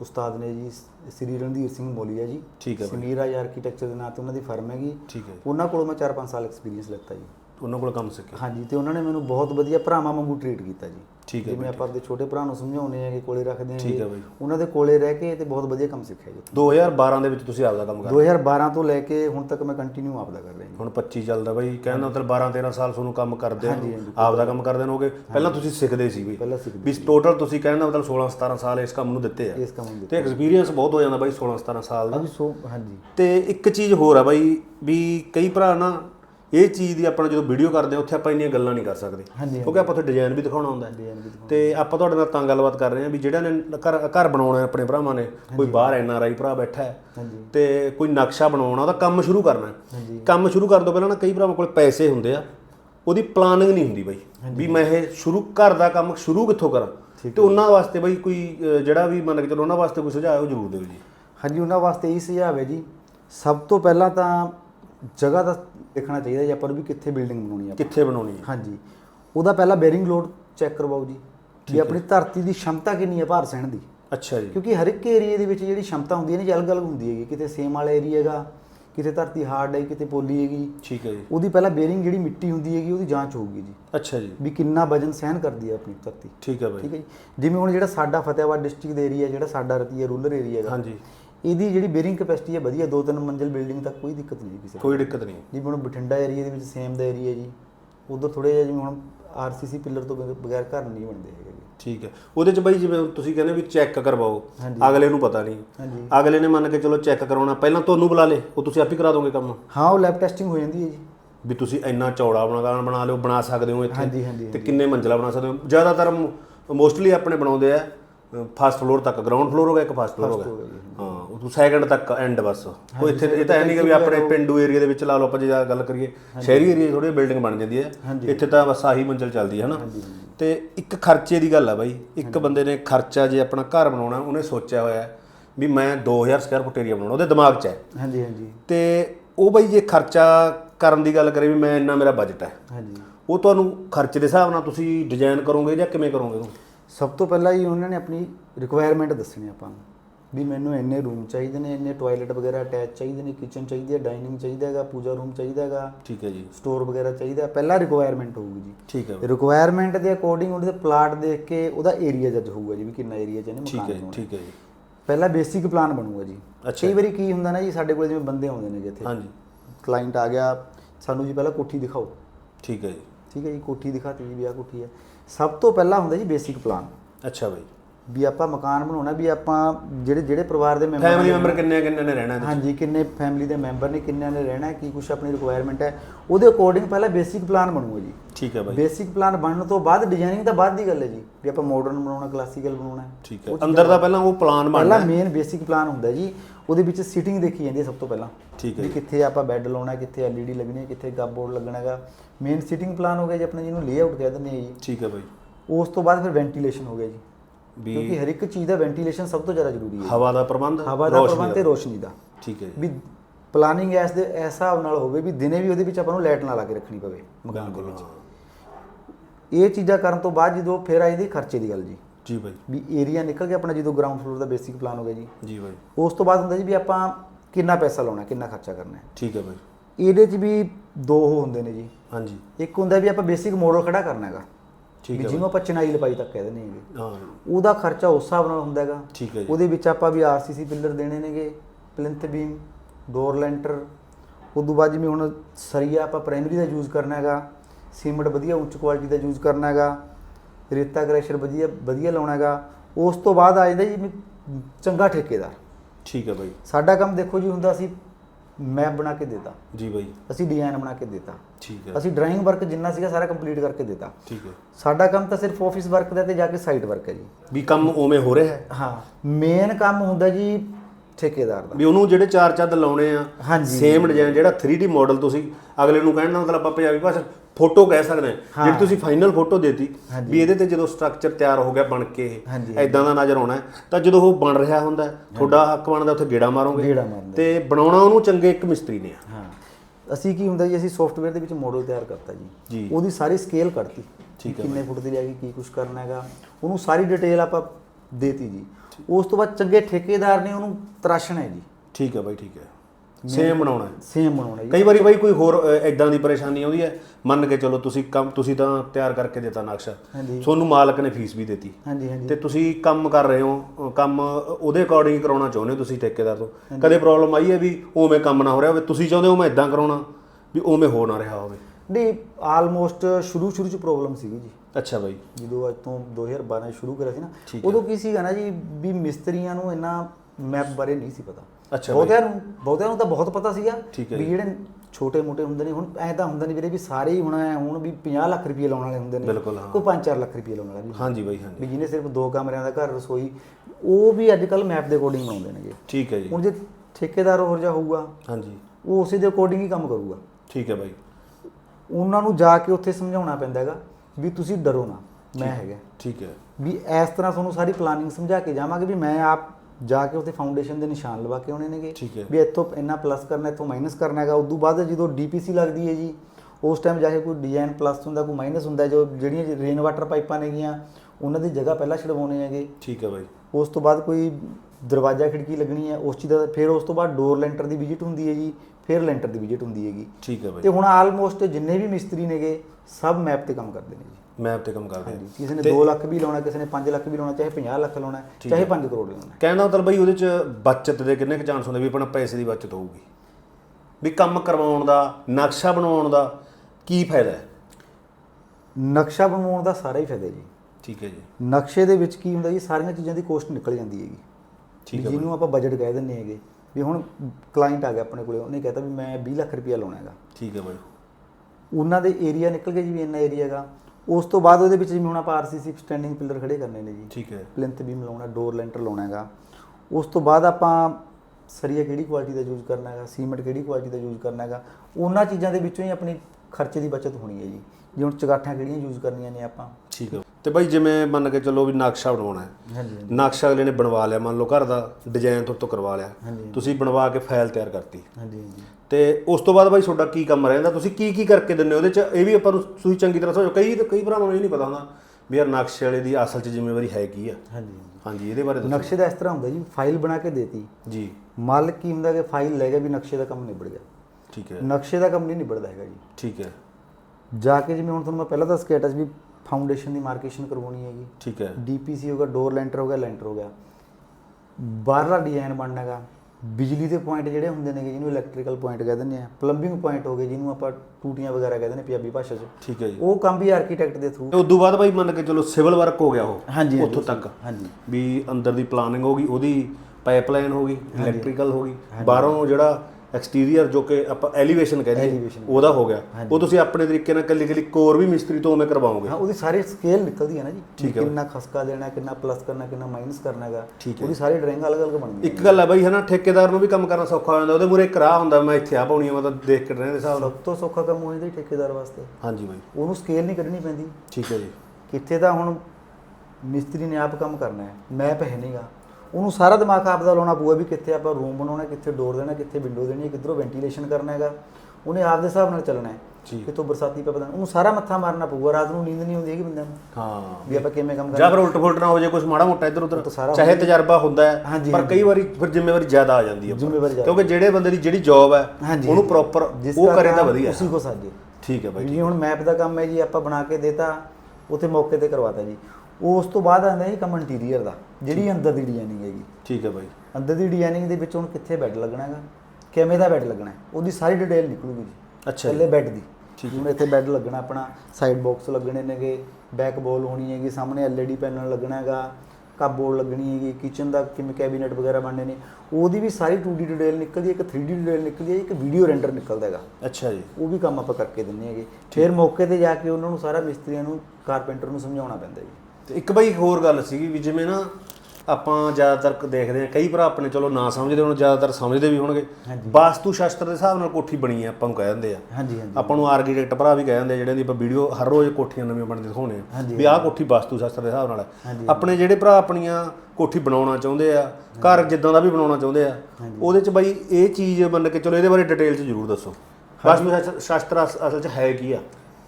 ਉਸਤਾਦ ਨੇ ਜੀ ਸ੍ਰੀ ਰਣਧੀਰ ਸਿੰਘ ਮੋਲੀਆ ਜੀ। ਠੀਕ ਹੈ ਬਾਈ। ਸਮੀਰਾਜ ਆਰਕੀਟੈਕਚਰ ਦੇ ਨਾਂ ਤੇ ਉਹਨਾਂ ਦੀ ਫਰਮ ਹੈਗੀ। ਠੀਕ ਹੈ ਉਹਨਾਂ ਕੋਲੋਂ ਮੈਂ 4-5 ਸਾਲ ਐਕਸਪੀਰੀਅੰਸ ਲਿੱਤਾ ਜੀ। ਉਹਨਾਂ ਕੋਲ ਕੰਮ ਸਿੱਖਿਆ। ਹਾਂਜੀ ਤੇ ਉਹਨਾਂ ਨੇ ਮੈਨੂੰ ਬਹੁਤ ਵਧੀਆ ਭਰਾਵਾਂ ਵਾਂਗੂ ਟ੍ਰੀਟ ਕੀਤਾ ਜੀ। ਠੀਕ ਹੈ ਜਿਵੇਂ ਆਪਾਂ ਆਪਣੇ ਛੋਟੇ ਭਰਾ ਨੂੰ ਸਮਝਾਉਂਦੇ ਆ ਕਿ ਕੋਲੇ ਰੱਖਦੇ ਆ ਠੀਕ ਹੈ ਬਾਈ। ਉਹਨਾਂ ਦੇ ਕੋਲੇ ਰਹਿ ਕੇ ਤੇ ਬਹੁਤ ਵਧੀਆ ਕੰਮ ਸਿੱਖਿਆ ਜੀ। 2012 ਦੇ ਵਿੱਚ ਤੁਸੀਂ ਆਪਦਾ ਕੰਮ ਕਰ 2012 ਤੋਂ ਲੈ ਕੇ ਹੁਣ ਤੱਕ ਮੈਂ ਕੰਟੀਨਿਊ ਆਪਦਾ ਕਰ ਰਿਹਾ ਜੀ। ਹੁਣ 25 ਚੱਲਦਾ ਬਾਈ ਕਹਿਣ ਦਾ ਮਤਲਬ 12 13 ਸਾਲ ਤੁਹਾਨੂੰ ਕੰਮ ਕਰਦੇ ਹੋ। ਆਪਦਾ ਕੰਮ ਕਰਦੇ ਹੋਗੇ ਪਹਿਲਾਂ ਤੁਸੀਂ ਸਿੱਖਦੇ ਸੀ ਬਈ। ਪਹਿਲਾਂ ਸਿੱਖਦੇ ਵੀ ਟੋਟਲ ਤੁਸੀਂ ਕਹਿਣ ਦਾ ਮਤਲਬ 16 17 ਸਾਲ ਇਸ ਕੰਮ ਨੂੰ ਦਿੱਤੇ ਆ। ਇਸ ਕੰਮ ਨੂੰ ਤੇ ਐਕਸਪੀਰੀਅੰਸ ਬਹੁਤ ਹੋ ਜਾਂਦਾ ਬਾਈ 16 17 ਸਾਲ ਦਾ। ਹਾਂਜੀ। ਤੇ ਇੱਕ ਚੀਜ਼ ਹੋਰ ਆ ਬਾਈ ਵੀ ਕਈ ਭਰਾ ਨਾ ਇਹ ਚੀਜ਼ ਦੀ ਆਪਾਂ ਜਦੋਂ ਵੀਡੀਓ ਕਰਦੇ ਆ ਉੱਥੇ ਆਪਾਂ ਇੰਨੀਆਂ ਗੱਲਾਂ ਨਹੀਂ ਕਰ ਸਕਦੇ। ਹਾਂਜੀ ਕਿਉਂਕਿ ਆਪਾਂ ਉੱਥੇ ਡਿਜ਼ਾਈਨ ਵੀ ਦਿਖਾਉਣਾ ਹੁੰਦਾ। ਤੇ ਆਪਾਂ ਤੁਹਾਡੇ ਨਾਲ ਤਾਂ ਗੱਲਬਾਤ ਕਰ ਰਹੇ ਹਾਂ ਵੀ ਜਿਹੜਾ ਨੇ ਘਰ ਘਰ ਬਣਾਉਣਾ ਆਪਣੇ ਭਰਾਵਾਂ ਨੇ ਕੋਈ ਬਾਹਰ ਐਨ ਆਰ ਆਈ ਭਰਾ ਬੈਠਾ ਹੈ ਤੇ ਕੋਈ ਨਕਸ਼ਾ ਬਣਾਉਣਾ ਉਹਦਾ ਕੰਮ ਸ਼ੁਰੂ ਕਰਨਾ ਕੰਮ ਸ਼ੁਰੂ ਕਰਨ ਤੋਂ ਪਹਿਲਾਂ ਨਾ ਕਈ ਭਰਾਵਾਂ ਕੋਲ ਪੈਸੇ ਹੁੰਦੇ ਆ ਉਹਦੀ ਪਲਾਨਿੰਗ ਨਹੀਂ ਹੁੰਦੀ ਬਾਈ ਵੀ ਮੈਂ ਇਹ ਸ਼ੁਰੂ ਘਰ ਦਾ ਕੰਮ ਸ਼ੁਰੂ ਕਿੱਥੋਂ ਕਰਾਂ? ਤੇ ਉਹਨਾਂ ਵਾਸਤੇ ਬਾਈ ਕੋਈ ਜਿਹੜਾ ਵੀ ਮੰਨ ਕੇ ਚਲੋ ਉਹਨਾਂ ਵਾਸਤੇ ਕੋਈ ਸੁਝਾਅ ਹੈ ਉਹ ਜ਼ਰੂਰ ਦਿਓ ਜੀ। ਹਾਂਜੀ ਉਹਨਾਂ ਵਾਸਤੇ ਇਹ ਸੁਝਾਅ ਹੈ ਜੀ ਸਭ ਤੋਂ ਪਹਿਲਾਂ ਤਾਂ ਜਗ੍ਹਾ ਦਾ ਦੇਖਣਾ ਚਾਹੀਦਾ ਜੇ ਆਪਾਂ ਵੀ ਕਿੱਥੇ ਬਿਲਡਿੰਗ ਬਣਾਉਣੀ ਆ ਕਿੱਥੇ ਬਣਾਉਣੀ ਹੈ ਹਾਂਜੀ। ਉਹਦਾ ਪਹਿਲਾਂ ਬੈਰਿੰਗ ਲੋਡ ਚੈੱਕ ਕਰਵਾਓ ਜੀ ਕਿ ਆਪਣੀ ਧਰਤੀ ਦੀ ਸ਼ਮਤਾ ਕਿੰਨੀ ਹੈ ਭਾਰ ਸਹਿਣ ਦੀ। ਅੱਛਾ ਜੀ। ਕਿਉਂਕਿ ਹਰ ਇੱਕ ਏਰੀਆ ਦੇ ਵਿੱਚ ਜਿਹੜੀ ਸ਼ਮਤਾ ਹੁੰਦੀ ਹੈ ਨਾ ਜਲ ਹੁੰਦੀ ਹੈਗੀ। ਕਿਤੇ ਸੇਮ ਵਾਲਾ ਏਰੀਆ ਹੈਗਾ ਕਿਤੇ ਧਰਤੀ ਹਾਰਡ ਹੈ ਕਿਤੇ ਪੋਲੀ ਹੈਗੀ। ਠੀਕ ਹੈ ਜੀ। ਉਹਦੀ ਪਹਿਲਾਂ ਬੇਰਿੰਗ ਜਿਹੜੀ ਮਿੱਟੀ ਹੁੰਦੀ ਹੈਗੀ ਉਹਦੀ ਜਾਂਚ ਹੋਊਗੀ ਜੀ। ਅੱਛਾ ਜੀ। ਵੀ ਕਿੰਨਾ ਵਜਨ ਸਹਿਣ ਕਰਦੀ ਹੈ ਆਪਣੀ ਧਰਤੀ। ਠੀਕ ਹੈ ਬਾਈ। ਠੀਕ ਹੈ ਜੀ। ਜਿਵੇਂ ਹੁਣ ਜਿਹੜਾ ਸਾਡਾ ਫਤਿਆਬਾਦ ਡਿਸਟ੍ਰਿਕਟ ਦੇ ਏਰੀਆ ਜਿਹੜਾ ਸਾਡਾ ਰਤੀਆ ਰੂਰਲ ਏਰੀਆ ਹੈਗਾ। ਹਾਂਜੀ। ਇਹਦੀ ਜਿਹੜੀ ਬੇਰਿੰਗ ਕੈਪੈਸਿਟੀ ਹੈ ਵਧੀਆ ਦੋ ਤਿੰਨ ਮੰਜ਼ਿਲ ਬਿਲਡਿੰਗ ਤੱਕ ਕੋਈ ਦਿੱਕਤ ਨਹੀਂ ਕਿਸੇ ਕੋਈ ਦਿੱਕਤ ਨਹੀਂ। ਜਿਵੇਂ ਹੁਣ ਬਠਿੰਡਾ ਏਰੀਆ ਦੇ ਵਿੱਚ ਸੇਮ ਦਾ ਏਰੀਆ ਜੀ ਉਧਰ ਥੋੜੇ ਜਿਹਾ ਜਿਵੇਂ ਹੁਣ ਆਰਸੀਸੀ ਪਿੱਲਰ ਤੋਂ ਬਗੈ- ਬਗੈਰ ਘਰ ਨਹੀਂ ਬਣਦੇ ਹੈਗੇ ਜੀ। ਠੀਕ ਹੈ। ਉਹਦੇ ਚ ਬਾਈ ਜਿਵੇਂ ਤੁਸੀਂ ਕਹਿੰਦੇ ਵੀ ਚੈੱਕ ਕਰਵਾਓ। ਅਗਲੇ ਨੂੰ ਪਤਾ ਨਹੀਂ। ਅਗਲੇ ਨੇ ਮੰਨ ਕੇ ਚਲੋ ਚੈੱਕ ਕਰਾਉਣਾ ਪਹਿਲਾਂ ਤੁਹਾਨੂੰ ਬੁਲਾ ਲੇ ਉਹ ਤੁਸੀਂ ਆਪ ਹੀ ਕਰਾ ਦੋਗੇ ਕੰਮ। ਹਾਂ ਉਹ ਲੈਬ ਟੈਸਟਿੰਗ ਹੋ ਜਾਂਦੀ ਹੈ ਜੀ। ਵੀ ਤੁਸੀਂ ਇੰਨਾ ਚੌੜਾ ਮਕਾਨ ਬਣਾ ਲਿਓ ਬਣਾ ਸਕਦੇ ਹੋ ਇੱਥੇ। ਤੇ ਕਿੰਨੇ ਮੰਜ਼ਲਾ ਬਣਾ ਸਕਦੇ ਹੋ? ਜ਼ਿਆਦਾਤਰ ਮੋਸਟਲੀ ਆਪਣੇ ਬਣਾਉਂਦੇ ਆ ਫਸਟ ਫਲੋਰ ਤੱਕ ਗਰਾਊਂਡ ਫਲੋਰ ਹੋ ਗਿਆ ਇੱਕ ਫਸਟ ਫਲੋਰ ਹੋ ਗਿਆ। ਹਾਂ ਉਹ ਤੋਂ ਸੈਕੰਡ ਤੱਕ ਐਂਡ ਬਸ। ਉਹ ਇੱਥੇ ਇਹ ਤਾਂ ਹੈ ਨਹੀਂ ਕਿ ਵੀ ਆਪਣੇ ਪਿੰਡੂ ਏਰੀਆ ਦੇ ਵਿੱਚ ਲਾ ਲਓ ਆਪਾਂ ਜੇ ਜ਼ਿਆਦਾ ਗੱਲ ਕਰੀਏ ਸ਼ਹਿਰੀ ਏਰੀਆ ਥੋੜੀ ਬਿਲਡਿੰਗ ਬਣ ਜਾਂਦੀ ਹੈ। ਇੱਥੇ ਤਾਂ ਬਸ ਆਹੀ ਮੰਜ਼ਲ ਚੱਲਦੀ ਹੈ ਹਨਾ? ਤੇ ਇੱਕ ਖਰਚੇ ਦੀ ਗੱਲ ਆ ਬਾਈ। ਇੱਕ ਬੰਦੇ ਨੇ ਖਰਚਾ ਜੇ ਆਪਣਾ ਘਰ ਬਣਾਉਣਾ ਉਹਨੇ ਸੋਚਿਆ ਹੋਇਆ ਵੀ ਮੈਂ 2000 ਸਕੁਅਰ ਫੁੱਟ ਏਰੀਆ ਬਣਾਉਣਾ ਉਹਦੇ ਦਿਮਾਗ 'ਚ ਹੈ। ਹਾਂਜੀ ਹਾਂਜੀ। ਤੇ ਉਹ ਬਾਈ ਜੇ ਖਰਚਾ ਕਰਨ ਦੀ ਗੱਲ ਕਰੇ ਵੀ ਮੈਂ ਇੰਨਾ ਮੇਰਾ ਬਜਟ ਹੈ। ਹਾਂਜੀ। ਉਹ ਤੁਹਾਨੂੰ ਖਰਚੇ ਦੇ ਹਿਸਾਬ ਨਾਲ ਤੁਸੀਂ ਡਿਜ਼ਾਈਨ ਕਰੋਗੇ ਜਾਂ ਕਿਵੇਂ ਕਰੋਗੇ ਉਹਨੂੰ ਸਭ ਤੋਂ ਪਹਿਲਾਂ ਹੀ ਉਹਨਾਂ ਨੇ ਆਪਣੀ ਰਿਕੁਆਇਰਮੈਂਟ ਦੱਸਣੀ ਆਪਾਂ ਨੂੰ ਵੀ ਮੈਨੂੰ ਇੰਨੇ ਰੂਮ ਚਾਹੀਦੇ ਨੇ ਇੰਨੇ ਟਾਇਲਟ ਵਗੈਰਾ ਅਟੈਚ ਚਾਹੀਦੇ ਨੇ ਕਿਚਨ ਚਾਹੀਦੀ ਹੈ ਡਾਈਨਿੰਗ ਚਾਹੀਦਾ ਹੈਗਾ ਪੂਜਾ ਰੂਮ ਚਾਹੀਦਾ ਹੈਗਾ ਠੀਕ ਹੈ ਜੀ। ਸਟੋਰ ਵਗੈਰਾ ਚਾਹੀਦਾ ਹੈ। ਪਹਿਲਾਂ ਰਿਕੁਆਇਰਮੈਂਟ ਹੋਊਗੀ ਜੀ। ਠੀਕ ਹੈ ਰਿਕੁਆਇਰਮੈਂਟ ਦੇ ਅਕੋਰਡਿੰਗ ਉਹਦੇ ਪਲਾਟ ਦੇਖ ਕੇ ਉਹਦਾ ਏਰੀਆ ਜੱਜ ਹੋਊਗਾ ਜੀ ਵੀ ਕਿੰਨਾ ਏਰੀਆ ਚ ਇਹਨੇ ਠੀਕ ਮਕਾਨ ਹੈ ਠੀਕ ਹੈ ਜੀ। ਪਹਿਲਾਂ ਬੇਸਿਕ ਪਲਾਨ ਬਣੂਗਾ ਜੀ। ਕਈ ਵਾਰੀ ਕੀ ਹੁੰਦਾ ਨਾ ਜੀ ਸਾਡੇ ਕੋਲ ਜਿਵੇਂ ਬੰਦੇ ਆਉਂਦੇ ਨੇ ਜਿੱਥੇ ਹਾਂਜੀ। ਕਲਾਇੰਟ ਆ ਗਿਆ ਸਾਨੂੰ ਜੀ ਪਹਿਲਾਂ ਕੋਠੀ ਦਿਖਾਓ। ਠੀਕ ਹੈ ਜੀ। ਠੀਕ ਹੈ ਜੀ ਕੋਠੀ ਦਿਖਾਤੀ ਜੀ ਵੀ ਆਹ ਕੋਠੀ ਹੈ। ਸਭ ਤੋਂ ਪਹਿਲਾਂ ਹੁੰਦਾ ਜੀ ਬੇਸਿਕ ਪਲਾਨ ਅੱਛਾ ਬਾਈ। ਵੀ ਆਪਾਂ ਮਕਾਨ ਬਣਾਉਣਾ ਵੀ ਆਪਾਂ ਜਿਹੜੇ ਜਿਹੜੇ ਪਰਿਵਾਰ ਦੇ ਮੈਂਬਰ ਫੈਮਿਲੀ ਮੈਂਬਰ ਕਿੰਨੇ ਕਿੰਨੇ ਨੇ ਰਹਿਣਾ? ਹਾਂਜੀ ਕਿੰਨੇ ਫੈਮਿਲੀ ਦੇ ਮੈਂਬਰ ਨੇ ਕਿੰਨਿਆਂ ਨੇ ਰਹਿਣਾ ਕੀ ਕੁਝ ਆਪਣੀ ਰਿਕੁਆਇਰਮੈਂਟ ਹੈ ਉਹਦੇ ਅਕੋਰਡਿੰਗ ਪਹਿਲਾਂ ਬੇਸਿਕ ਪਲਾਨ ਬਣੂਗਾ ਜੀ। ਠੀਕ ਹੈ ਬਾਈ। ਬੇਸਿਕ ਪਲਾਨ ਬਣਨ ਤੋਂ ਬਾਅਦ ਡਿਜ਼ਾਈਨਿੰਗ ਤਾਂ ਬਾਅਦ ਦੀ ਗੱਲ ਹੈ ਜੀ ਵੀ ਆਪਾਂ ਮਾਡਰਨ ਬਣਾਉਣਾ ਕਲਾਸੀਕਲ ਬਣਾਉਣਾ। ਠੀਕ ਹੈ। ਅੰਦਰ ਦਾ ਪਹਿਲਾਂ ਉਹ ਪਲਾਨ ਬਣਨਾ ਪਹਿਲਾਂ ਮੇਨ ਬੇਸਿਕ ਪਲਾਨ ਹੁੰਦਾ ਜੀ। ਉਹਦੇ ਵਿੱਚ ਸੀਟਿੰਗ ਦੇਖੀ ਜਾਂਦੀ ਹੈ ਸਭ ਤੋਂ ਪਹਿਲਾਂ। ਠੀਕ ਹੈ ਵੀ ਕਿੱਥੇ ਆਪਾਂ ਬੈੱਡ ਲਾਉਣਾ ਹੈ, ਕਿੱਥੇ ਐਲਈਡੀ ਲੱਗਣੀ ਹੈ ਕਿੱਥੇ ਗੱਬ ਬੋਰਡ ਲੱਗਣਾ ਹੈਗਾ। ਮੇਨ ਸੀਟਿੰਗ ਪਲਾਨ ਹੋ ਗਿਆ ਜੀ ਆਪਣਾ ਜਿਹਨੂੰ ਲੇਆਊਟ ਕਹਿ ਦਿੰਦੇ ਆ ਜੀ। ਠੀਕ ਹੈ ਬਾਈ। ਉਸ ਤੋਂ ਬਾਅਦ ਫਿਰ ਵੈਂਟੀਲੇਸ਼ਨ ਹੋ ਗਿਆ ਜੀ। ਕਿਉਂਕਿ ਹਰ ਇੱਕ ਚੀਜ਼ ਦਾ ਵੈਂਟੀਲੇਸ਼ਨ ਸਭ ਤੋਂ ਜ਼ਿਆਦਾ ਜ਼ਰੂਰੀ ਹੈ ਹਵਾ ਦਾ ਪ੍ਰਬੰਧ ਹਵਾ ਦਾ ਪ੍ਰਬੰਧ ਤੇ ਰੋਸ਼ਨੀ ਦਾ। ਠੀਕ ਹੈ ਜੀ। ਵੀ ਪਲਾਨਿੰਗ ਐਸ ਦੇ ਹਿਸਾਬ ਨਾਲ ਹੋਵੇ ਵੀ ਦਿਨੇ ਵੀ ਉਹਦੇ ਵਿੱਚ ਆਪਾਂ ਨੂੰ ਲਾਈਟ ਨਾ ਲਾ ਕੇ ਰੱਖਣੀ ਪਵੇ ਮਕਾਨ ਦੇ ਵਿੱਚ। ਇਹ ਚੀਜ਼ਾਂ ਕਰਨ ਤੋਂ ਬਾਅਦ ਜਦੋਂ ਫਿਰ ਆਈ ਦੀ ਖਰਚੇ ਦੀ ਗੱਲ ਜੀ। ਜੀ ਬਾਈ। ਵੀ ਏਰੀਆ ਨਿਕਲ ਗਿਆ ਆਪਣਾ ਜਦੋਂ ਗਰਾਊਂਡ ਫਲੋਰ ਦਾ ਬੇਸਿਕ ਪਲਾਨ ਹੋ ਗਿਆ ਜੀ। ਜੀ ਬਾਈ। ਉਸ ਤੋਂ ਬਾਅਦ ਹੁੰਦਾ ਜੀ ਵੀ ਆਪਾਂ ਕਿੰਨਾ ਪੈਸਾ ਲਾਉਣਾ ਕਿੰਨਾ ਖਰਚਾ ਕਰਨਾ। ਹੈ ਠੀਕ ਹੈ ਬਾਈ। ਇਹਦੇ 'ਚ ਵੀ ਦੋ ਉਹ ਹੁੰਦੇ ਨੇ ਜੀ। ਹਾਂਜੀ। ਇੱਕ ਹੁੰਦਾ ਵੀ ਆਪਾਂ ਬੇਸਿਕ ਮਾਡਲ ਖੜਾ ਕਰਨਾ ਹੈਗਾ। ਠੀਕ ਹੈ ਜਿਹਨੂੰ ਆਪਾਂ ਚਨਾਈ ਲਪਾਈ ਤੱਕ ਕਹਿ ਦਿੰਦੇ ਹੈਗੇ। ਹਾਂ। ਉਹਦਾ ਖਰਚਾ ਉਸ ਹਿਸਾਬ ਨਾਲ ਹੁੰਦਾ ਹੈਗਾ। ਠੀਕ ਹੈ ਜੀ। ਉਹਦੇ ਵਿੱਚ ਆਪਾਂ ਵੀ ਆਰਸੀਸੀ ਪਿੱਲਰ ਦੇਣੇ ਨੇਗੇ ਪਲਿੰਥ ਬੀਮ ਡੋਰ ਲੈਂਟਰ ਉਦੋਂ ਬਾਅਦ ਜਿਵੇਂ ਹੁਣ ਸਰੀਆ ਆਪਾਂ ਪ੍ਰਾਇਮਰੀ ਦਾ ਯੂਜ਼ ਕਰਨਾ ਹੈਗਾ। ਸੀਮੈਂਟ ਵਧੀਆ ਉੱਚ ਕੁਆਲਿਟੀ ਦਾ ਯੂਜ਼ ਕਰਨਾ ਹੈਗਾ। ਰੇਤਾ ਕ੍ਰੈਸ਼ਰ ਵਧੀਆ ਵਧੀਆ ਲਾਉਣਾ ਹੈਗਾ। ਉਸ ਤੋਂ ਬਾਅਦ ਆ ਜਾਂਦਾ ਜੀ ਚੰਗਾ ਠੇਕੇਦਾਰ। ਠੀਕ ਹੈ ਬਾਈ। ਸਾਡਾ ਕੰਮ ਦੇਖੋ ਜੀ ਹੁੰਦਾ ਸੀ ਮੈਪ ਬਣਾ ਕੇ ਦਿੱਤਾ। ਜੀ ਬਾਈ। ਅਸੀਂ ਡਿਜ਼ਾਈਨ ਬਣਾ ਕੇ ਦਿੱਤਾ। ਠੀਕ ਹੈ। ਅਸੀਂ ਡਰਾਇੰਗ ਵਰਕ ਜਿੰਨਾ ਸੀਗਾ ਸਾਰਾ ਕੰਪਲੀਟ ਕਰਕੇ ਦਿੱਤਾ। ਠੀਕ ਹੈ। ਸਾਡਾ ਕੰਮ ਤਾਂ ਸਿਰਫ ਆਫਿਸ ਵਰਕ ਦਾ ਤੇ ਜਾ ਕੇ ਸਾਈਟ ਵਰਕ ਹੈ ਜੀ। ਵੀ ਕੰਮ ਉਵੇਂ ਹੋ ਰਿਹਾ ਹੈ? ਹਾਂ। ਮੇਨ ਕੰਮ ਹੁੰਦਾ ਜੀ ਠੇਕੇਦਾਰ ਦਾ। ਵੀ ਉਹਨੂੰ ਜਿਹੜੇ ਚਾਰ ਚੱਦ ਲਾਉਣੇ ਆ ਹਾਂਜੀ। ਸੇਮ ਡਿਜ਼ਾਈਨ ਜਿਹੜਾ 3D ਮਾਡਲ ਤੁਸੀਂ ਅਗਲੇ ਨੂੰ ਕਹਿਣ ਦਾ ਮਤਲਬ ਆਪਾਂ ਪੰਜਾਬੀ ਭਾਸ਼ਾ ਫੋਟੋ ਕਹਿ ਸਕਦੇ ਹਾਂ। ਜਿਹੜੀ ਤੁਸੀਂ ਫਾਈਨਲ ਫੋਟੋ ਦੇਤੀ। ਵੀ ਇਹਦੇ ਤੇ ਜਦੋਂ ਸਟਰਕਚਰ ਤਿਆਰ ਹੋ ਗਿਆ ਬਣ ਕੇ। ਐਦਾਂ ਦਾ ਨਜ਼ਰ ਆਉਣਾ ਤਾਂ ਜਦੋਂ ਉਹ ਬਣ ਰਿਹਾ ਹੁੰਦਾ ਤੁਹਾਡਾ ਹੱਕ ਬਣਦਾ ਉੱਥੇ ਗੇੜਾ ਮਾਰੋਗੇ। ਤੇ ਬਣਾਉਣਾ ਉਹਨੂੰ ਚੰਗੇ ਇੱਕ ਮਿਸਤਰੀ ਨੇ ਹਾਂ। ਅਸੀਂ ਕੀ ਹੁੰਦਾ ਜੀ ਅਸੀਂ ਸੌਫਟਵੇਅਰ ਦੇ ਵਿੱਚ ਮਾਡਲ ਤਿਆਰ ਕਰਤਾ ਜੀ। ਜੀ। ਉਹਦੀ ਸਾਰੀ ਸਕੇਲ ਕੱਢਤੀ। ਠੀਕ ਹੈ ਕਿੰਨੇ ਫੁੱਟ ਦੀ ਜਾਏਗੀ ਕੀ ਕੁਝ ਕਰਨਾ ਹੈਗਾ। ਉਹਨੂੰ ਸਾਰੀ ਡਿਟੇਲ ਆਪਾਂ ਦੇਤੀ ਜੀ। ਉਸ ਤੋਂ ਬਾਅਦ ਚੰਗੇ ਠੇਕੇਦਾਰ ਨੇ ਉਹਨੂੰ ਤਰਾਸ਼ਣਾ ਹੈ ਜੀ। ਠੀਕ ਹੈ ਬਾਈ ਠੀਕ ਹੈ। ਸੇਮ ਬਣਾਉਣਾ ਹੈ। ਸੇਮ ਬਣਾਉਣਾ ਜੀ। ਕਈ ਵਾਰੀ ਬਾਈ ਕੋਈ ਹੋਰ ਐਦਾਂ ਦੀ ਪਰੇਸ਼ਾਨੀ ਆਉਂਦੀ ਹੈ ਮੰਨ ਕੇ ਚਲੋ ਤੁਸੀਂ ਕੰਮ ਤੁਸੀਂ ਤਾਂ ਤਿਆਰ ਕਰਕੇ ਦਿੱਤਾ ਨਕਸ਼ਾ। ਹਾਂਜੀ। ਤੁਹਾਨੂੰ ਮਾਲਕ ਨੇ ਫੀਸ ਵੀ ਦਿੱਤੀ। ਹਾਂਜੀ ਹਾਂਜੀ। ਤੇ ਤੁਸੀਂ ਕੰਮ ਕਰ ਰਹੇ ਹੋ ਅ, ਕੰਮ ਉਹਦੇ ਅਕੋਰਡਿੰਗ ਕਰਾਉਣਾ ਚਾਹੁੰਦੇ ਹੋ ਤੁਸੀਂ ਠੇਕੇਦਾਰ ਤੋਂ। ਕਦੇ ਪ੍ਰੋਬਲਮ ਆਈ ਹੈ ਵੀ ਉਵੇਂ ਕੰਮ ਨਾ ਹੋ ਰਿਹਾ ਹੋਵੇ ਤੁਸੀਂ ਚਾਹੁੰਦੇ ਹੋ ਮੈਂ ਇਦਾਂ ਕਰਾਉਣਾ ਵੀ ਉਵੇਂ ਹੋ ਨਾ ਰਿਹਾ ਹੋਵੇ? ਨਹੀਂ ਆਲਮੋਸਟ ਸ਼ੁਰੂ ਸ਼ੁਰੂ ਚ ਪ੍ਰੋਬਲਮ ਸੀਗੀ ਜੀ। ਅੱਛਾ ਬਾਈ। ਜਦੋਂ ਅੱਜ ਤੋਂ 2012 ਸ਼ੁਰੂ ਕਰਿਆ ਸੀ ਨਾ ਠੀਕ ਹੈ। ਉਦੋਂ ਕੀ ਸੀਗਾ ਨਾ ਜੀ ਵੀ ਮਿਸਤਰੀਆਂ ਨੂੰ ਇੰਨਾ ਮੈਪ ਬਾਰੇ ਨਹੀਂ ਸੀ ਪਤਾ। ਅੱਛਾ ਬਹੁਤਿਆਂ ਨੂੰ ਬਹੁਤਿਆਂ ਨੂੰ ਤਾਂ ਬਹੁਤ ਪਤਾ ਸੀਗਾ ਵੀ ਜਿਹੜੇ ਛੋਟੇ ਮੋਟੇ ਹੁੰਦੇ ਨੇ ਹੁਣ ਐ ਤਾਂ ਹੁੰਦਾ ਨਹੀਂ ਵੀਰੇ ਵੀ ਸਾਰੇ ਹੀ ਹੁਣ ਐਂ ਹੁਣ ਵੀ 50 ਲੱਖ ਰੁਪਏ ਲਾਉਣ ਵਾਲੇ ਹੁੰਦੇ ਨੇ। ਕੋਈ 5-4 ਲੱਖ ਰੁਪਏ ਲਾਉਣ ਵਾਲਾ ਵੀ ਹਾਂਜੀ ਬਾਈ ਹਾਂਜੀ। ਵੀ ਜਿਹਨੇ ਸਿਰਫ ਦੋ ਕਮਰਿਆਂ ਦਾ ਘਰ ਰਸੋਈ ਉਹ ਵੀ ਅੱਜ ਕੱਲ ਮੈਪ ਦੇ ਅਕੋਰਡਿੰਗ ਬਣਾਉਂਦੇ ਨੇਗੇ। ਠੀਕ ਹੈ ਜੀ। ਹੁਣ ਜੇ ਠੇਕੇਦਾਰ ਹੋਰ ਜਿਹਾ ਹੋਊਗਾ ਹਾਂਜੀ। ਉਹ ਉਸੇ ਦੇ ਅਕੋਰਡਿੰਗ ਹੀ ਕੰਮ ਕਰੂਗਾ। ਠੀਕ ਹੈ ਬਾਈ। ਉਹਨਾਂ ਨੂੰ ਜਾ ਕੇ ਉੱਥੇ ਸਮਝਾਉਣਾ ਪੈਂਦਾ ਹੈਗਾ ਵੀ ਤੁਸੀਂ ਡਰੋ ਨਾ ਮੈਂ ਹੈਗਾ। ਠੀਕ ਹੈ। ਵੀ ਇਸ ਤਰ੍ਹਾਂ ਤੁਹਾਨੂੰ ਸਾਰੀ ਪਲਾਨਿੰਗ ਸਮਝਾ ਕੇ ਜਾਵਾਂਗੇ ਵੀ ਮੈਂ ਆਪ ਜਾ ਕੇ ਉੱਥੇ ਫਾਊਂਡੇਸ਼ਨ ਦੇ ਨਿਸ਼ਾਨ ਲਵਾ ਕੇ ਆਉਣੇ ਨੇਗੇ। ਵੀ ਇੱਥੋਂ ਇੰਨਾ ਪਲੱਸ ਕਰਨਾ ਇੱਥੋਂ ਮਾਈਨਸ ਕਰਨਾ ਹੈਗਾ। ਉਦੋਂ ਬਾਅਦ ਜਦੋਂ ਡੀਪੀਸੀ ਲੱਗਦੀ ਹੈ ਜੀ ਉਸ ਟਾਈਮ ਜਾ ਕੇ ਕੋਈ ਡਿਜ਼ਾਈਨ ਪਲੱਸ ਹੁੰਦਾ ਕੋਈ ਮਾਈਨਸ ਹੁੰਦਾ ਜੋ ਜਿਹੜੀਆਂ ਰੇਨ ਵਾਟਰ ਪਾਈਪਾਂ ਨੇਗੀਆਂ ਉਹਨਾਂ ਦੀ ਜਗ੍ਹਾ ਪਹਿਲਾਂ ਛਡਵਾਉਣੇ ਹੈਗੇ। ਠੀਕ ਹੈ ਬਾਈ। ਉਸ ਤੋਂ ਬਾਅਦ ਕੋਈ ਦਰਵਾਜ਼ਾ ਖਿੜਕੀ ਲੱਗਣੀ ਹੈ ਉਸ ਚੀਜ਼ ਦਾ ਫਿਰ ਉਸ ਤੋਂ ਬਾਅਦ ਡੋਰ ਲੈਂਟਰ ਦੀ ਵਿਜ਼ਿਟ ਹੁੰਦੀ ਹੈ ਜੀ ਫਿਰ ਲੈਂਟਰ ਦੀ ਵਿਜ਼ਿਟ ਹੁੰਦੀ ਹੈਗੀ। ਠੀਕ ਹੈ ਬਾਈ। ਤੇ ਹੁਣ ਆਲਮੋਸਟ ਜਿੰਨੇ ਵੀ ਮਿਸਤਰੀ ਨੇਗੇ ਸਭ ਮੈਪ ਤੇ ਕੰਮ ਕਰਦੇ ਨੇ ਜੀ। ਮੈਪ ਤੇ ਕੰਮ ਕਰਦੇ ਆ ਕਿਸੇ ਨੇ ਤੇ 2 ਲੱਖ ਵੀ ਲਾਉਣਾ ਕਿਸੇ ਨੇ 5 ਲੱਖ ਵੀ ਲਾਉਣਾ ਚਾਹੇ 50 ਲੱਖ ਲਾਉਣਾ ਚਾਹੇ ਹੈ। 5 ਕਰੋੜ ਲਾਉਣਾ। ਕਹਿਣ ਦਾ ਮਤਲਬ ਬਈ ਉਹਦੇ ਚ ਬਚਤ ਦੇ ਕਿੰਨੇ ਕੁ ਚਾਂਸ ਹੁੰਦੇ ਵੀ ਆਪਣਾ ਪੈਸੇ ਦੀ ਬਚਤ ਹੋਊਗੀ? ਵੀ ਕੰਮ ਕਰਵਾਉਣ ਦਾ ਨਕਸ਼ਾ ਬਣਾਉਣ ਦਾ ਕੀ ਫਾਇਦਾ ਹੈ? ਨਕਸ਼ਾ ਬਣਾਉਣ ਦਾ ਸਾਰਾ ਹੀ ਫਾਇਦਾ ਜੀ। ਠੀਕ ਹੈ ਜੀ। ਨਕਸ਼ੇ ਦੇ ਵਿੱਚ ਕੀ ਹੁੰਦਾ ਜੀ ਸਾਰੀਆਂ ਚੀਜ਼ਾਂ ਦੀ ਕੋਸਟ ਨਿਕਲ ਜਾਂਦੀ ਹੈਗੀ। ਠੀਕ ਹੈ ਜਿਹਨੂੰ ਆਪਾਂ ਬਜਟ ਕਹਿ ਦਿੰਦੇ ਹੈਗੇ ਵੀ ਹੁਣ ਕਲਾਇੰਟ ਆ ਗਿਆ ਆਪਣੇ ਕੋਲੇ ਉਹਨੇ ਕਹਿਤਾ ਵੀ ਮੈਂ 20 ਲੱਖ ਰੁਪਇਆ ਲਾਉਣਾ ਹੈਗਾ। ਠੀਕ ਹੈ ਬਾਈ। ਉਹਨਾਂ ਦੇ ਏਰੀਆ ਨਿਕਲ ਗਿਆ ਜੀ ਵੀ ਇੰਨਾ ਏਰੀਆ ਹੈਗਾ। ਉਸ ਤੋਂ ਬਾਅਦ ਉਹਦੇ ਵਿੱਚ ਜਿਵੇਂ ਹੁਣ ਆਪਾਂ ਆਰਸੀਸੀ ਸਟੈਂਡਿੰਗ ਪਿਲਰ ਖੜੇ ਕਰਨੇ ਨੇ ਜੀ। ਠੀਕ ਹੈ। ਪਲਿੰਥ ਬੀਮ ਲਾਉਣਾ ਡੋਰ ਲੈਂਟਰ ਲਾਉਣਾ ਹੈਗਾ। ਉਸ ਤੋਂ ਬਾਅਦ ਆਪਾਂ ਸਰੀਆ ਕਿਹੜੀ ਕੁਆਲਿਟੀ ਦਾ ਯੂਜ਼ ਕਰਨਾ ਹੈਗਾ ਸੀਮੈਂਟ ਕਿਹੜੀ ਕੁਆਲਿਟੀ ਦਾ ਯੂਜ਼ ਕਰਨਾ ਹੈਗਾ ਉਹਨਾਂ ਚੀਜ਼ਾਂ ਦੇ ਵਿੱਚੋਂ ਹੀ ਆਪਣੀ ਖਰਚੇ ਦੀ ਬਚਤ ਹੋਣੀ ਹੈ ਜੀ। ਜੇ ਹੁਣ ਚਗਾਠਾਂ ਕਿਹੜੀਆਂ ਯੂਜ਼ ਕਰਨੀਆਂ ਨੇ ਆਪਾਂ। ਠੀਕ ਹੈ। ਤੇ ਬਾਈ ਜਿਵੇਂ ਮੰਨ ਕੇ ਚੱਲੋ ਵੀ ਨਕਸ਼ਾ ਬਣਾਉਣਾ ਹੈ। ਹਾਂਜੀ ਨਕਸ਼ਾ ਅਗਲੇ ਨੇ ਬਣਵਾ ਲਿਆ ਮੰਨ ਲਓ ਘਰ ਦਾ ਡਿਜ਼ਾਈਨ ਤੋਂ ਤੋਂ ਕਰਵਾ ਲਿਆ। ਹਾਂਜੀ ਤੁਸੀਂ ਬਣਵਾ ਕੇ ਫਾਈਲ ਤਿਆਰ ਕਰਤੀ। ਹਾਂਜੀ ਹਾਂਜੀ। ਤੇ ਉਸ ਤੋਂ ਬਾਅਦ ਬਾਈ ਤੁਹਾਡਾ ਕੀ ਕੰਮ ਰਹਿੰਦਾ? ਤੁਸੀਂ ਕੀ ਕੀ ਕਰਕੇ ਦਿੰਦੇ ਹੋ? ਉਹਦੇ ਚ ਇਹ ਵੀ ਆਪਾਂ ਨੂੰ ਤੁਸੀਂ ਚੰਗੀ ਤਰ੍ਹਾਂ ਸਮਝੋ। ਕਈ ਕਈ ਭਰਾਵਾਂ ਨੂੰ ਇਹ ਨਹੀਂ ਪਤਾ ਹੁੰਦਾ ਵੀ ਯਾਰ ਨਕਸ਼ੇ ਵਾਲੇ ਦੀ ਅਸਲ ਚ ਜ਼ਿੰਮੇਵਾਰੀ ਹੈ ਕੀ ਆ। ਹਾਂਜੀ ਹਾਂਜੀ। ਇਹਦੇ ਬਾਰੇ ਦੱਸੋ। ਨਕਸ਼ੇ ਦਾ ਇਸ ਤਰ੍ਹਾਂ ਹੁੰਦਾ ਜੀ ਫਾਈਲ ਬਣਾ ਕੇ ਦੇਤੀ। ਜੀ। ਮਾਲਕ ਕੀ ਹੁੰਦਾ ਕਿ ਫਾਈਲ ਲੈ ਗਿਆ ਵੀ ਨਕਸ਼ੇ ਦਾ ਕੰਮ ਨਿਬੜ ਗਿਆ। ਠੀਕ ਹੈ। ਨਕਸ਼ੇ ਦਾ ਕੰਮ ਨਹੀਂ ਨਿਬੜਦਾ ਹੈਗਾ ਜੀ। ਠੀਕ ਹੈ। ਜਾ ਕੇ ਜਿਵੇਂ ਹੁਣ ਤੁਹਾਨੂੰ ਮੈਂ ਪਹਿਲਾਂ ਦੱਸ ਕੇ ਹਟਿਆ ਸੀ ਵੀ ਫਾਊਂਡੇਸ਼ਨ ਦੀ ਮਾਰਕੇਸ਼ਨ ਕਰਵਾਉਣੀ ਹੈਗੀ। ਠੀਕ ਹੈ। ਡੀਪੀਸੀ ਹੋਗਾ ਡੋਰ ਲੈਂਟਰ ਹੋ ਗਿਆ ਲੈਂਟਰ ਹੋ ਗਿਆ। ਬਾਹਰਲਾ ਡਿਜ਼ਾਈਨ ਬਣਨਾ ਹੈਗਾ। ਬਿਜਲੀ ਦੇ ਪੁਆਇੰਟ ਜਿਹੜੇ ਹੁੰਦੇ ਨੇਗੇ ਜਿਹਨੂੰ ਇਲੈਕਟ੍ਰੀਕਲ ਪੁਆਇੰਟ ਕਹਿ ਦਿੰਦੇ ਆ ਪਲੰਬਿੰਗ ਪੁਆਇੰਟ ਹੋ ਗਏ ਜਿਹਨੂੰ ਆਪਾਂ ਟੂਟੀਆਂ ਵਗੈਰਾ ਕਹਿੰਦੇ ਨੇ ਪੰਜਾਬੀ ਭਾਸ਼ਾ 'ਚ। ਠੀਕ ਹੈ ਜੀ। ਉਹ ਕੰਮ ਵੀ ਆਰਕੀਟੈਕਟ ਦੇ ਥਰੂ ਤੇ ਉਦੋਂ ਬਾਅਦ ਬਾਈ ਮੰਨ ਕੇ ਚਲੋ ਸਿਵਲ ਵਰਕ ਹੋ ਗਿਆ ਉਹ ਹਾਂਜੀ, ਉੱਥੋਂ ਤੱਕ। ਹਾਂਜੀ ਵੀ ਅੰਦਰ ਦੀ ਪਲਾਨਿੰਗ ਹੋ ਗਈ ਉਹਦੀ ਪਾਈਪਲਾਈਨ ਹੋ ਗਈ ਇਲੈਕਟ੍ਰੀਕਲ ਹੋ ਗਈ। ਬਾਹਰੋਂ ਜਿਹੜਾ ਐਕਸਟੀਰੀਅਰ ਜੋ ਕਿ ਆਪਾਂ ਐਲੀਵੇਸ਼ਨ ਕਹਿੰਦੇ। ਉਹਦਾ ਹੋ ਗਿਆ। ਉਹ ਤੁਸੀਂ ਆਪਣੇ ਤਰੀਕੇ ਨਾਲ ਕੱਲੀ ਕੱਲੀ ਕੋਰ ਵੀ ਮਿਸਤਰੀ ਤੋਂ ਉਵੇਂ ਕਰਵਾਓਗੇ। ਹਾਂ ਉਹਦੀ ਸਾਰੀ ਸਕੇਲ ਨਿਕਲਦੀ ਹੈ ਨਾ ਜੀ। ਕਿੰਨਾ ਖਸਕਾ ਦੇਣਾ ਕਿੰਨਾ ਪਲੱਸ ਕਰਨਾ ਕਿੰਨਾ ਮਾਈਨਸ ਕਰਨਾ ਹੈਗਾ। ਉਹਦੀ ਸਾਰੀ ਡਰਾਇੰਗ ਅਲੱਗ-ਅਲੱਗ ਬਣਦੀ ਇੱਕ ਗੱਲ ਹੈ ਬਾਈ ਹਨਾ ਠੇਕੇਦਾਰ ਨੂੰ ਵੀ ਕੰਮ ਕਰਨਾ ਸੌਖਾ ਹੋ ਜਾਂਦਾ ਉਹਦੇ ਮੂਰੇ ਇੱਕ ਰਾਹ ਹੁੰਦਾ ਮੈਂ ਇੱਥੇ ਆ ਪਾਉਣੀ ਆ ਮੈਂ ਤਾਂ ਦੇਖ ਕੇ ਰਹਿਣ ਦੇ ਹਿਸਾਬ ਨਾਲ ਸਭ ਤੋਂ ਸੌਖਾ ਕੰਮ ਹੋ ਜਾਂਦਾ ਜੀ ਠੇਕੇਦਾਰ ਵਾਸਤੇ। ਹਾਂਜੀ ਬਾਈ। ਉਹਨੂੰ ਸਕੇਲ ਨਹੀਂ ਕੱਢਣੀ ਪੈਂਦੀ। ਠੀਕ ਹੈ ਜੀ। ਕਿੱਥੇ ਤਾਂ ਹੁਣ ਮਿਸਤਰੀ ਨੇ ਆਪ ਕੰਮ ਕਰਨਾ ਹੈ। ਮੈਪ ਹੈ ਨਹੀਂਗਾ ਉਹਨੂੰ ਸਾਰਾ ਦਿਮਾਗ ਆਪ ਦਾ ਲਾਉਣਾ ਪਊਗਾ ਵੀ ਕਿੱਥੇ ਆਪਾਂ ਰੂਮ ਬਣਾਉਣਾ ਕਿੱਥੇ ਡੋਰ ਦੇਣਾ ਕਿੱਥੇ ਵਿੰਡੋ ਦੇਣੀ ਹੈ ਕਿੱਧਰੋਂ ਵੈਂਟੀਲੇਸ਼ਨ ਕਰਨਾ ਹੈਗਾ ਉਹਨੇ ਆਪ ਦੇ ਹਿਸਾਬ ਨਾਲ ਚੱਲਣਾ ਹੈ। ਕਿਤੋਂ ਬਰਸਾਤੀ ਪੈ ਪਤਾ ਉਹਨੂੰ ਸਾਰਾ ਮੱਥਾ ਮਾਰਨਾ ਪਊਗਾ ਰਾਤ ਨੂੰ ਨੀਂਦ ਨਹੀਂ ਆਉਂਦੀ ਹੈਗੀ ਬੰਦਿਆਂ ਨੂੰ ਹਾਂ ਵੀ ਆਪਾਂ ਕਿਵੇਂ ਕੰਮ ਜਾਂ ਕਰਨਾ ਫਿਰ ਉਲਟ ਫੁਲਟ ਨਾ ਹੋ ਜਾਏ ਕੁਝ ਮਾੜਾ ਮੋਟਾ ਇੱਧਰ ਉੱਧਰ ਚਾਹੇ ਤਜਰਬਾ ਹੁੰਦਾ ਹੈ ਪਰ। ਕਈ ਵਾਰੀ ਫਿਰ ਜ਼ਿੰਮੇਵਾਰੀ ਜ਼ਿਆਦਾ ਆ ਜਾਂਦੀ ਹੈ ਉੱਪਰ। ਜ਼ਿੰਮੇਵਾਰੀ ਜ਼ਿਆਦਾ। ਕਿਉਂਕਿ ਜਿਹੜੇ ਬੰਦੇ ਦੀ ਜਿਹੜੀ ਜੌਬ ਹੈ ਉਹਨੂੰ। ਪ੍ਰੋਪਰ ਉਹ ਕਰੇ ਤਾਂ ਵਧੀਆ ਉਸੀ ਕੋ ਸਾਜੇ ਠੀਕ ਹੈ ਬਾਈ ਜੀ ਹੁਣ ਮੈਪ ਦਾ ਕੰਮ ਹੈ ਜੀ ਆਪਾਂ ਬਣਾ ਕੇ ਦੇਤਾ ਉੱਥੇ ਮੌਕੇ ਤੇ ਕਰਵਾਤਾ ਜੀ ਉਸ ਤੋਂ ਬਾਅਦ ਆਉਂਦਾ ਜੀ ਕੰਮ ਇੰਟੀਰੀਅਰ ਦਾ ਜਿਹੜੀ ਅੰਦਰ ਦੀ ਡਿਜ਼ਾਈਨਿੰਗ ਹੈਗੀ। ਠੀਕ ਹੈ ਬਾਈ। ਅੰਦਰ ਦੀ ਡਿਜ਼ਾਈਨਿੰਗ ਦੇ ਵਿੱਚ ਹੁਣ ਕਿੱਥੇ ਬੈੱਡ ਲੱਗਣਾ ਹੈਗਾ? ਕਿਵੇਂ ਦਾ ਬੈੱਡ ਲੱਗਣਾ ਹੈ? ਉਹਦੀ ਸਾਰੀ ਡਿਟੇਲ ਨਿਕਲੂਗੀ ਜੀ ਅੱਛਾ। ਪਹਿਲੇ ਬੈੱਡ ਦੀ। ਠੀਕ ਹੁਣ ਇੱਥੇ ਬੈੱਡ ਲੱਗਣਾ ਆਪਣਾ ਸਾਈਡ ਬਾਕਸ ਲੱਗਣੇ ਨੇਗੇ ਬੈਕ ਬੋਲ ਹੋਣੀ ਹੈਗੀ ਸਾਹਮਣੇ ਐਲਈਡੀ ਪੈਨਲ ਲੱਗਣਾ ਹੈਗਾ ਕਪਬੋਰਡ ਲੱਗਣੀ ਹੈਗੀ ਕਿਚਨ ਦਾ ਕਿਵੇਂ ਕੈਬਿਨਟ ਵਗੈਰਾ ਬਣਨੇ ਨੇ ਉਹਦੀ ਵੀ ਸਾਰੀ 2D ਡਿਟੇਲ ਨਿਕਲਦੀ ਹੈ ਇੱਕ 3D ਡਿਟੇਲ ਨਿਕਲਦੀ ਹੈ ਇੱਕ ਵੀਡੀਓ ਰੈਂਡਰ ਨਿਕਲਦਾ ਹੈਗਾ। ਅੱਛਾ ਜੀ। ਉਹ ਵੀ ਕੰਮ ਆਪਾਂ ਕਰਕੇ ਦਿੰਨੇ ਹੈਗੇ। ਫਿਰ ਮੌਕੇ ਤੇ ਜਾ ਕੇ ਉਹਨਾਂ ਨੂੰ ਸਾਰਾ ਮਿਸਤਰੀਆਂ ਨੂੰ ਕਾਰਪੈਂਟਰ ਨੂੰ ਸਮਝਾਉਣਾ ਪੈਂਦਾ ਜੀ। ਤੇ ਇੱਕ ਬਾਈ ਹੋਰ ਗੱਲ ਸੀਗੀ ਵੀ ਜਿਵੇਂ ਨਾ ਆਪਾਂ ਜ਼ਿਆਦਾਤਰ ਦੇਖਦੇ ਹਾਂ ਕਈ ਭਰਾ ਆਪਣੇ ਚਲੋ ਨਾ ਸਮਝਦੇ ਹੋਣ ਜ਼ਿਆਦਾਤਰ ਸਮਝਦੇ ਵੀ ਹੋਣਗੇ। ਵਾਸਤੂ ਸ਼ਾਸਤਰ ਦੇ ਹਿਸਾਬ ਨਾਲ ਕੋਠੀ ਬਣੀ ਹੈ ਆਪਾਂ ਨੂੰ ਕਹਿ ਦਿੰਦੇ ਆ। ਹਾਂਜੀ ਹਾਂਜੀ। ਆਪਾਂ ਨੂੰ ਆਰਕੀਟੈਕਟ ਭਰਾ ਵੀ ਕਹਿ ਦਿੰਦੇ ਆ, ਜਿਹੜਿਆਂ ਦੀ ਆਪਾਂ ਵੀਡੀਓ ਹਰ ਰੋਜ਼ ਕੋਠੀਆਂ ਨਵੀਆਂ ਬਣਦੀਆਂ ਦਿਖਾਉਣੇ ਆ ਵੀ ਆਹ ਕੋਠੀ ਵਾਸਤੂ ਸ਼ਾਸਤਰ ਦੇ ਹਿਸਾਬ ਨਾਲ ਹੈ ਆਪਣੇ ਜਿਹੜੇ ਭਰਾ ਆਪਣੀਆਂ ਕੋਠੀ ਬਣਾਉਣਾ ਚਾਹੁੰਦੇ ਆ ਘਰ ਜਿੱਦਾਂ ਦਾ ਵੀ ਬਣਾਉਣਾ ਚਾਹੁੰਦੇ ਆ ਉਹਦੇ ਚ ਬਾਈ ਇਹ ਚੀਜ਼ ਮੰਨ ਕੇ ਚਲੋ ਇਹਦੇ ਬਾਰੇ ਡਿਟੇਲ ਚ ਜ਼ਰੂਰ ਦੱਸੋ। ਵਾਸਤੂ ਸ਼ਾਸਤਰ- ਸ਼ਾਸਤਰ ਅਸ- ਅਸਲ ਚ ਹੈ ਕੀ ਆ?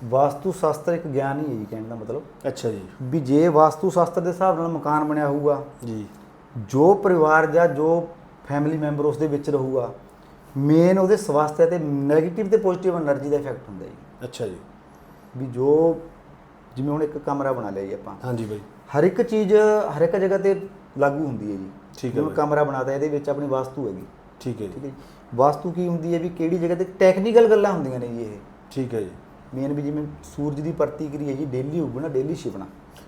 ਵਾਸਤੂ ਸ਼ਾਸਤਰ ਇੱਕ ਗਿਆਨ ਹੀ ਹੈ ਜੀ ਕਹਿਣ ਦਾ ਮਤਲਬ। ਅੱਛਾ ਜੀ। ਵੀ ਜੇ ਵਾਸਤੂ ਸ਼ਾਸਤਰ ਦੇ ਹਿਸਾਬ ਨਾਲ ਮਕਾਨ ਬਣਿਆ ਹੋਊਗਾ ਜੀ। ਜੋ ਪਰਿਵਾਰ ਜਾਂ ਜੋ ਫੈਮਿਲੀ ਮੈਂਬਰ ਉਸ ਦੇ ਵਿੱਚ ਰਹੂਗਾ ਮੇਨ ਉਹਦੇ ਸਵਾਸਥ ਤੇ ਨੈਗੇਟਿਵ ਤੇ ਪੋਜ਼ਿਟਿਵ એનર્ਜੀ ਦਾ ਇਫੈਕਟ ਹੁੰਦਾ ਜੀ। ਅੱਛਾ ਜੀ। ਵੀ ਜੋ ਜਿਵੇਂ ਹੁਣ ਇੱਕ ਕਮਰਾ ਬਣਾ ਲਿਆ ਜੀ ਆਪਾਂ। ਹਾਂਜੀ ਬਾਈ। ਹਰ ਇੱਕ ਚੀਜ਼ ਹਰ ਇੱਕ ਜਗ੍ਹਾ ਤੇ ਲਾਗੂ ਹੁੰਦੀ ਹੈ ਜੀ। ਠੀਕ ਹੈ ਹੁਣ ਕਮਰਾ ਬਣਾਤਾ ਇਹਦੇ ਵਿੱਚ ਆਪਣੀ ਵਾਸਤੂ ਹੈਗੀ। ਠੀਕ ਹੈ ਠੀਕ ਹੈ ਵਾਸਤੂ ਕੀ ਹੁੰਦੀ ਹੈ ਵੀ ਕਿਹੜੀ ਜਗ੍ਹਾ ਤੇ ਟੈਕਨੀਕਲ ਗੱਲਾਂ ਹੁੰਦੀਆਂ ਨੇ ਜੀ ਇਹ। ਠੀਕ ਹੈ ਜੀ। ਮੇਨ ਵੀ ਜਿਵੇਂ ਸੂਰਜ ਦੀ ਪ੍ਰਤੀਕਿਰਿਆ ਜੀ ਡੇਲੀ ਉੱਗਣਾ ਡੇਲੀ ਛਿਪਣਾ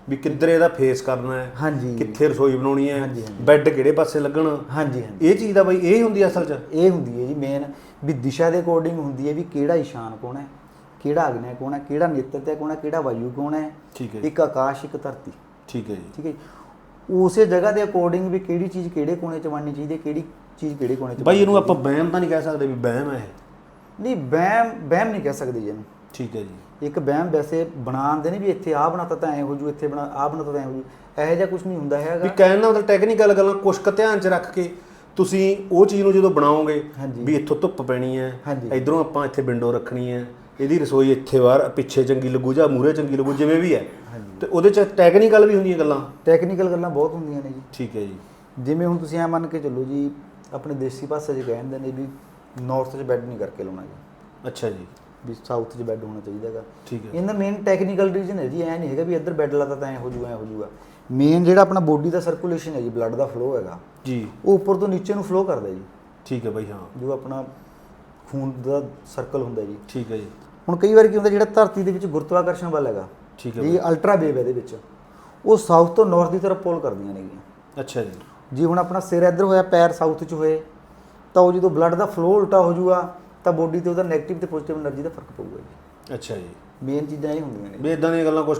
ਵੀ ਕਿੱਧਰ ਇਹਦਾ ਫੇਸ ਕਰਨਾ ਹੈ ਹਾਂਜੀ। ਕਿੱਥੇ ਰਸੋਈ ਬਣਾਉਣੀ ਹੈ। ਬੈੱਡ ਕਿਹੜੇ ਪਾਸੇ ਲੱਗਣਾ? ਹਾਂਜੀ ਹਾਂਜੀ। ਇਹ ਚੀਜ਼ ਦਾ ਬਾਈ ਇਹ ਹੁੰਦੀ ਅਸਲ 'ਚ? ਇਹ ਹੁੰਦੀ ਹੈ ਜੀ ਮੇਨ ਵੀ ਦਿਸ਼ਾ ਦੇ ਅਕੋਰਡਿੰਗ ਹੁੰਦੀ ਹੈ ਵੀ ਕਿਹੜਾ ਇਸ਼ਾਨ ਕੋਣ ਹੈ ਕਿਹੜਾ ਅਗਨੈ ਕੋਣ ਹੈ ਕਿਹੜਾ ਨਿਤਤ ਕੋਣ ਹੈ ਕਿਹੜਾ ਵਾਯੂ ਕੋਣ ਹੈ ਠੀਕ ਹੈ ਇੱਕ ਆਕਾਸ਼ ਇੱਕ ਧਰਤੀ। ਠੀਕ ਹੈ ਜੀ। ਠੀਕ ਹੈ ਜੀ। ਉਸੇ ਜਗ੍ਹਾ ਦੇ ਅਕੋਰਡਿੰਗ ਵੀ ਕਿਹੜੀ ਚੀਜ਼ ਕਿਹੜੇ ਕੋਨੇ 'ਚ ਬਣਨੀ ਚਾਹੀਦੀ ਹੈ ਕਿਹੜੀ ਚੀਜ਼ ਕਿਹੜੇ ਕੋਨੇ 'ਚ ਬਾਈ ਇਹਨੂੰ ਆਪਾਂ ਵਹਿਮ ਤਾਂ ਨਹੀਂ ਕਹਿ ਸਕਦੇ ਵੀ ਵਹਿਮ ਹੈ ਇਹ। ਨਹੀਂ ਵਹਿਮ ਵਹਿਮ ਨਹੀਂ ਕਹਿ ਸਕਦੇ ਜੀ ਇਹਨੂੰ। ਠੀਕ ਹੈ ਜੀ। ਇੱਕ ਵਹਿਮ ਵੈਸੇ ਬਣਾਉਂਦੇ ਨੇ ਵੀ ਇੱਥੇ ਆਹ ਬਣਾਤਾ ਤਾਂ ਐ ਹੋ ਜੂ ਇੱਥੇ ਬਣਾ ਆਹ ਬਣਾਤਾ ਤਾਂ ਐ ਹੋ ਜੂ ਇਹੋ ਜਿਹਾ ਕੁਝ ਨਹੀਂ ਹੁੰਦਾ ਵੀ ਹੈਗਾ ਕਹਿਣ ਦਾ ਮਤਲਬ ਟੈਕਨੀਕਲ ਗੱਲਾਂ ਕੁਛ ਕੁ ਧਿਆਨ 'ਚ ਰੱਖ ਕੇ ਤੁਸੀਂ ਉਹ ਚੀਜ਼ ਨੂੰ ਜਦੋਂ ਬਣਾਓਗੇ। ਵੀ ਇੱਥੋਂ ਧੁੱਪ ਪੈਣੀ ਹੈ। ਇਧਰੋਂ ਆਪਾਂ ਇੱਥੇ ਵਿੰਡੋ ਰੱਖਣੀ ਹੈ ਇਹਦੀ ਰਸੋਈ ਇੱਥੇ ਬਾਹਰ ਪਿੱਛੇ ਚੰਗੀ ਲੱਗੂ ਜਾਂ ਮੂਹਰੇ ਚੰਗੀ ਲੱਗੂ ਜਿਵੇਂ ਵੀ ਹੈ। ਤੇ ਉਹਦੇ 'ਚ ਟੈਕਨੀਕਲ ਵੀ ਹੁੰਦੀਆਂ ਗੱਲਾਂ। ਟੈਕਨੀਕਲ ਗੱਲਾਂ ਬਹੁਤ ਹੁੰਦੀਆਂ ਨੇ ਜੀ। ਠੀਕ ਹੈ ਜੀ। ਜਿਵੇਂ ਹੁਣ ਤੁਸੀਂ ਐ ਮੰਨ ਕੇ ਚੱਲੋ ਜੀ ਆਪਣੇ ਦੇਸੀ ਭਾਸ਼ਾ 'ਚ ਕਹਿੰਦੇ ਨੇ ਵੀ ਨਾਰਥ 'ਚ ਬੈੱਡ ਨਹੀਂ ਕਰਕੇ ਲਾਉਣਾ ਜੀ। ਅੱਛਾ ਜੀ। ਵੀ ਸਾਊਥ 'ਚ ਬੈੱਡ ਹੋਣਾ ਚਾਹੀਦਾ ਹੈਗਾ। ਠੀਕ ਹੈ ਇਹਦਾ ਮੇਨ ਟੈਕਨੀਕਲ ਰੀਜ਼ਨ ਹੈ ਜੀ ਐ ਨਹੀਂ ਹੈਗਾ ਵੀ ਇੱਧਰ ਬੈੱਡ ਲਾਤਾ ਤਾਂ ਐ ਹੋ ਜੂਗਾ ਐ ਹੋ ਜੂਗਾ। ਮੇਨ ਜਿਹੜਾ ਆਪਣਾ ਬੋਡੀ ਦਾ ਸਰਕੂਲੇਸ਼ਨ ਹੈ ਜੀ ਬਲੱਡ ਦਾ ਫਲੋ ਹੈਗਾ ਜੀ। ਉਹ ਉੱਪਰ ਤੋਂ ਨੀਚੇ ਨੂੰ ਫਲੋ ਕਰਦਾ ਜੀ। ਠੀਕ ਹੈ ਬਾਈ ਹਾਂ। ਜੋ ਆਪਣਾ ਖੂਨ ਦਾ ਸਰਕਲ ਹੁੰਦਾ ਜੀ। ਠੀਕ ਹੈ ਜੀ। ਹੁਣ ਕਈ ਵਾਰ ਕੀ ਹੁੰਦਾ ਜਿਹੜਾ ਧਰਤੀ ਦੇ ਵਿੱਚ ਗੁਰਤਵਾਕਰਸ਼ਣ ਬਲ ਹੈਗਾ ਠੀਕ ਹੈ ਇਹ ਅਲਟਰਾ ਵੇਵ ਇਹਦੇ ਵਿੱਚ ਉਹ ਸਾਊਥ ਤੋਂ ਨਾਰਥ ਦੀ ਤਰਫ ਪੁੱਲ ਕਰਦੀਆਂ ਨੇਗੀਆਂ। ਅੱਛਾ ਜੀ। ਜੀ ਹੁਣ ਆਪਣਾ ਸਿਰ ਇੱਧਰ ਹੋਇਆ ਪੈਰ ਸਾਊਥ 'ਚ ਹੋਏ ਤਾਂ ਉਹ ਜਦੋਂ ਬਲੱਡ ਦਾ ਫਲੋ ਉਲਟਾ ਹੋ ਜਾਊਗਾ ਤਾਂ ਬੋਡੀ ਤੇ ਉਹਦਾ ਨੈਗੇਟਿਵ ਤੇ ਪੋਜ਼ਿਟਿਵ એનર્ਜੀ ਦਾ ਫ਼ਰਕ ਪਊਗਾ ਜੀ। ਅੱਛਾ ਜੀ। ਮੇਨ ਚੀਜ਼ਾਂ ਇਹ ਹੁੰਦੀਆਂ ਨੇ। ਵੀ ਇਦਾਂ ਦੀਆਂ ਗੱਲਾਂ ਕੁਝ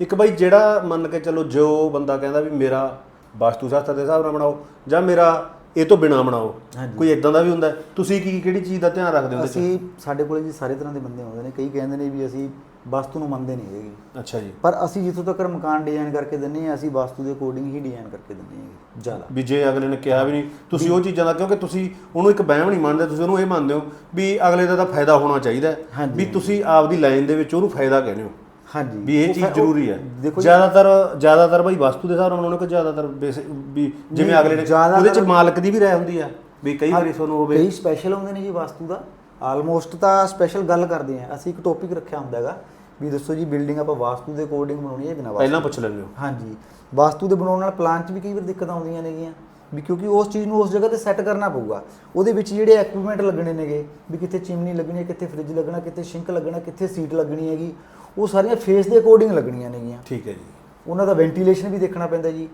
ਇੱਕ ਬਾਈ ਜਿਹੜਾ ਮੰਨ ਕੇ ਚੱਲੋ ਜੋ ਬੰਦਾ ਕਹਿੰਦਾ ਵੀ ਮੇਰਾ ਵਾਸਤੂ ਸ਼ਾਸਤਰ ਦੇ ਹਿਸਾਬ ਨਾਲ ਬਣਾਓ ਜਾਂ ਮੇਰਾ ਇਹ ਤੋਂ ਬਿਨਾ ਬਣਾਓ ਹਾਂਜੀ। ਕੋਈ ਇਦਾਂ ਦਾ ਵੀ ਹੁੰਦਾ ਹੈ? ਤੁਸੀਂ ਕੀ ਕਿਹੜੀ ਚੀਜ਼ ਦਾ ਧਿਆਨ ਰੱਖਦੇ ਹੋ ਉਹਦੇ 'ਚ? ਅਸੀਂ ਸਾਡੇ ਕੋਲੇ ਜੀ ਸਾਰੇ ਤਰ੍ਹਾਂ ਦੇ ਬੰਦੇ ਆਉਂਦੇ ਨੇ ਕਈ ਕਹਿੰਦੇ ਨੇ ਵੀ ਅਸੀਂ ਵਾਸਤੂ ਨੂੰ ਮੰਨਦੇ ਨਹੀਂ ਹੈਗੇ ਅੱਛਾ ਜੀ ਪਰ ਅਸੀਂ ਜਿੱਥੋਂ ਤੱਕ ਮਕਾਨ ਡਿਜ਼ਾਈਨ ਕਰਕੇ ਦਿੰਨੇ ਆ ਅਸੀਂ ਵਾਸਤੂ ਦੇ ਅਕੋਰਡਿੰਗ ਹੀ ਡਿਜ਼ਾਈਨ ਕਰਕੇ ਦਿੰਨੇ ਹਾਂ ਜ਼ਿਆਦਾ ਵੀ ਜੇ ਅਗਲੇ ਨੇ ਕਿਹਾ ਵੀ ਨਹੀਂ ਤੁਸੀਂ ਉਹ ਚੀਜ਼ਾਂ ਦਾ ਕਿਉਂਕਿ ਤੁਸੀਂ ਉਹਨੂੰ ਇੱਕ ਵਹਿਮ ਨਹੀਂ ਮੰਨਦੇ ਤੁਸੀਂ ਉਹਨੂੰ ਇਹ ਮੰਨਦੇ ਹੋ ਵੀ ਅਗਲੇ ਦਾ ਤਾਂ ਫਾਇਦਾ ਹੋਣਾ ਚਾਹੀਦਾ ਹੈ। ਹਾਂਜੀ, ਵੀ ਤੁਸੀਂ ਆਪਦੀ ਲਾਈਨ ਦੇ ਵਿੱਚ ਉਹਨੂੰ ਫਾਇਦਾ ਕਹਿੰਦੇ ਹੋ ਹਾਂਜੀ। ਵੀ ਇਹ ਚੀਜ਼ ਜ਼ਰੂਰੀ ਹੈ ਜ਼ਿਆਦਾਤਰ ਜ਼ਿਆਦਾਤਰ ਬਾਈ ਵਸਤੂ ਦੇ ਹਿਸਾਬ ਨਾਲ ਬਣਾਉਣੇ ਕੋ ਜ਼ਿਆਦਾਤਰ ਵੀ ਜਿਵੇਂ ਅਗਲੇ ਨੇ ਉਹਦੇ ਚ ਮਾਲਕ ਦੀ ਵੀ ਰਾਏ ਹੁੰਦੀ ਆ ਵੀ ਕਈ ਵਾਰੀ ਤੁਹਾਨੂੰ ਹੋਵੇ ਕਈ ਸਪੈਸ਼ਲ ਹੁੰਦੇ ਨੇ ਜੀ ਵਾਸਤੂ ਦਾ। ਆਲਮੋਸਟ ਤਾਂ ਸਪੈਸ਼ਲ ਗੱਲ ਕਰਦੇ ਆ। ਅਸੀਂ ਇੱਕ ਟੌਪਿਕ ਰੱਖਿਆ ਹੁੰਦਾ ਹੈਗਾ ਵੀ ਦੱਸੋ ਜੀ ਬਿਲਡਿੰਗ ਆਪਾਂ ਵਾਸਤੂ ਦੇ ਅਕੋਰਡਿੰਗ ਬਣਾਉਣੀ ਹੈ ਬਿਨਾਂ ਵਾਸਤੂ? ਪਹਿਲਾਂ ਪੁੱਛ ਲੈਂਦੇ ਹੋ। ਹਾਂਜੀ। ਵਾਸਤੂ ਦੇ ਬਣਾਉਣ ਨਾਲ ਪਲਾਨ 'ਚ ਵੀ ਕਈ ਵਾਰ ਦਿੱਕਤਾਂ ਆਉਂਦੀਆਂ ਨੇਗੀਆਂ ਵੀ ਕਿਉਂਕਿ ਉਸ ਚੀਜ਼ ਨੂੰ ਉਸ ਜਗ੍ਹਾ ਤੇ ਸੈੱਟ ਕਰਨਾ ਪਊਗਾ। ਉਹਦੇ ਵਿੱਚ ਜਿਹੜੇ ਇਕਵਿਪਮੈਂਟ ਲੱਗਣੇ ਨੇਗੇ ਵੀ ਕਿੱਥੇ ਚਿਮਨੀ ਲੱਗਣੀ ਹੈ ਕਿੱਥੇ ਫ੍ਰਿਜ ਲੱਗਣਾ ਕਿੱਥੇ ਸਿੰਕ ਲੱਗਣਾ ਕਿੱਥੇ ਸੀਟ ਲੱਗਣੀ ਹੈਗੀ ਉਹ ਸਾਰੀਆਂ ਫੇਸ ਦੇ ਅਕੋਰਡਿੰਗ ਲੱਗਣੀਆਂ ਨੇਗੀਆਂ। ਠੀਕ ਹੈ ਜੀ। ਉਹਨਾਂ ਦਾ ਵੈਂਟੀਲੇਸ਼ਨ ਵੀ ਦੇਖਣਾ ਪੈਂਦਾ ਜੀ।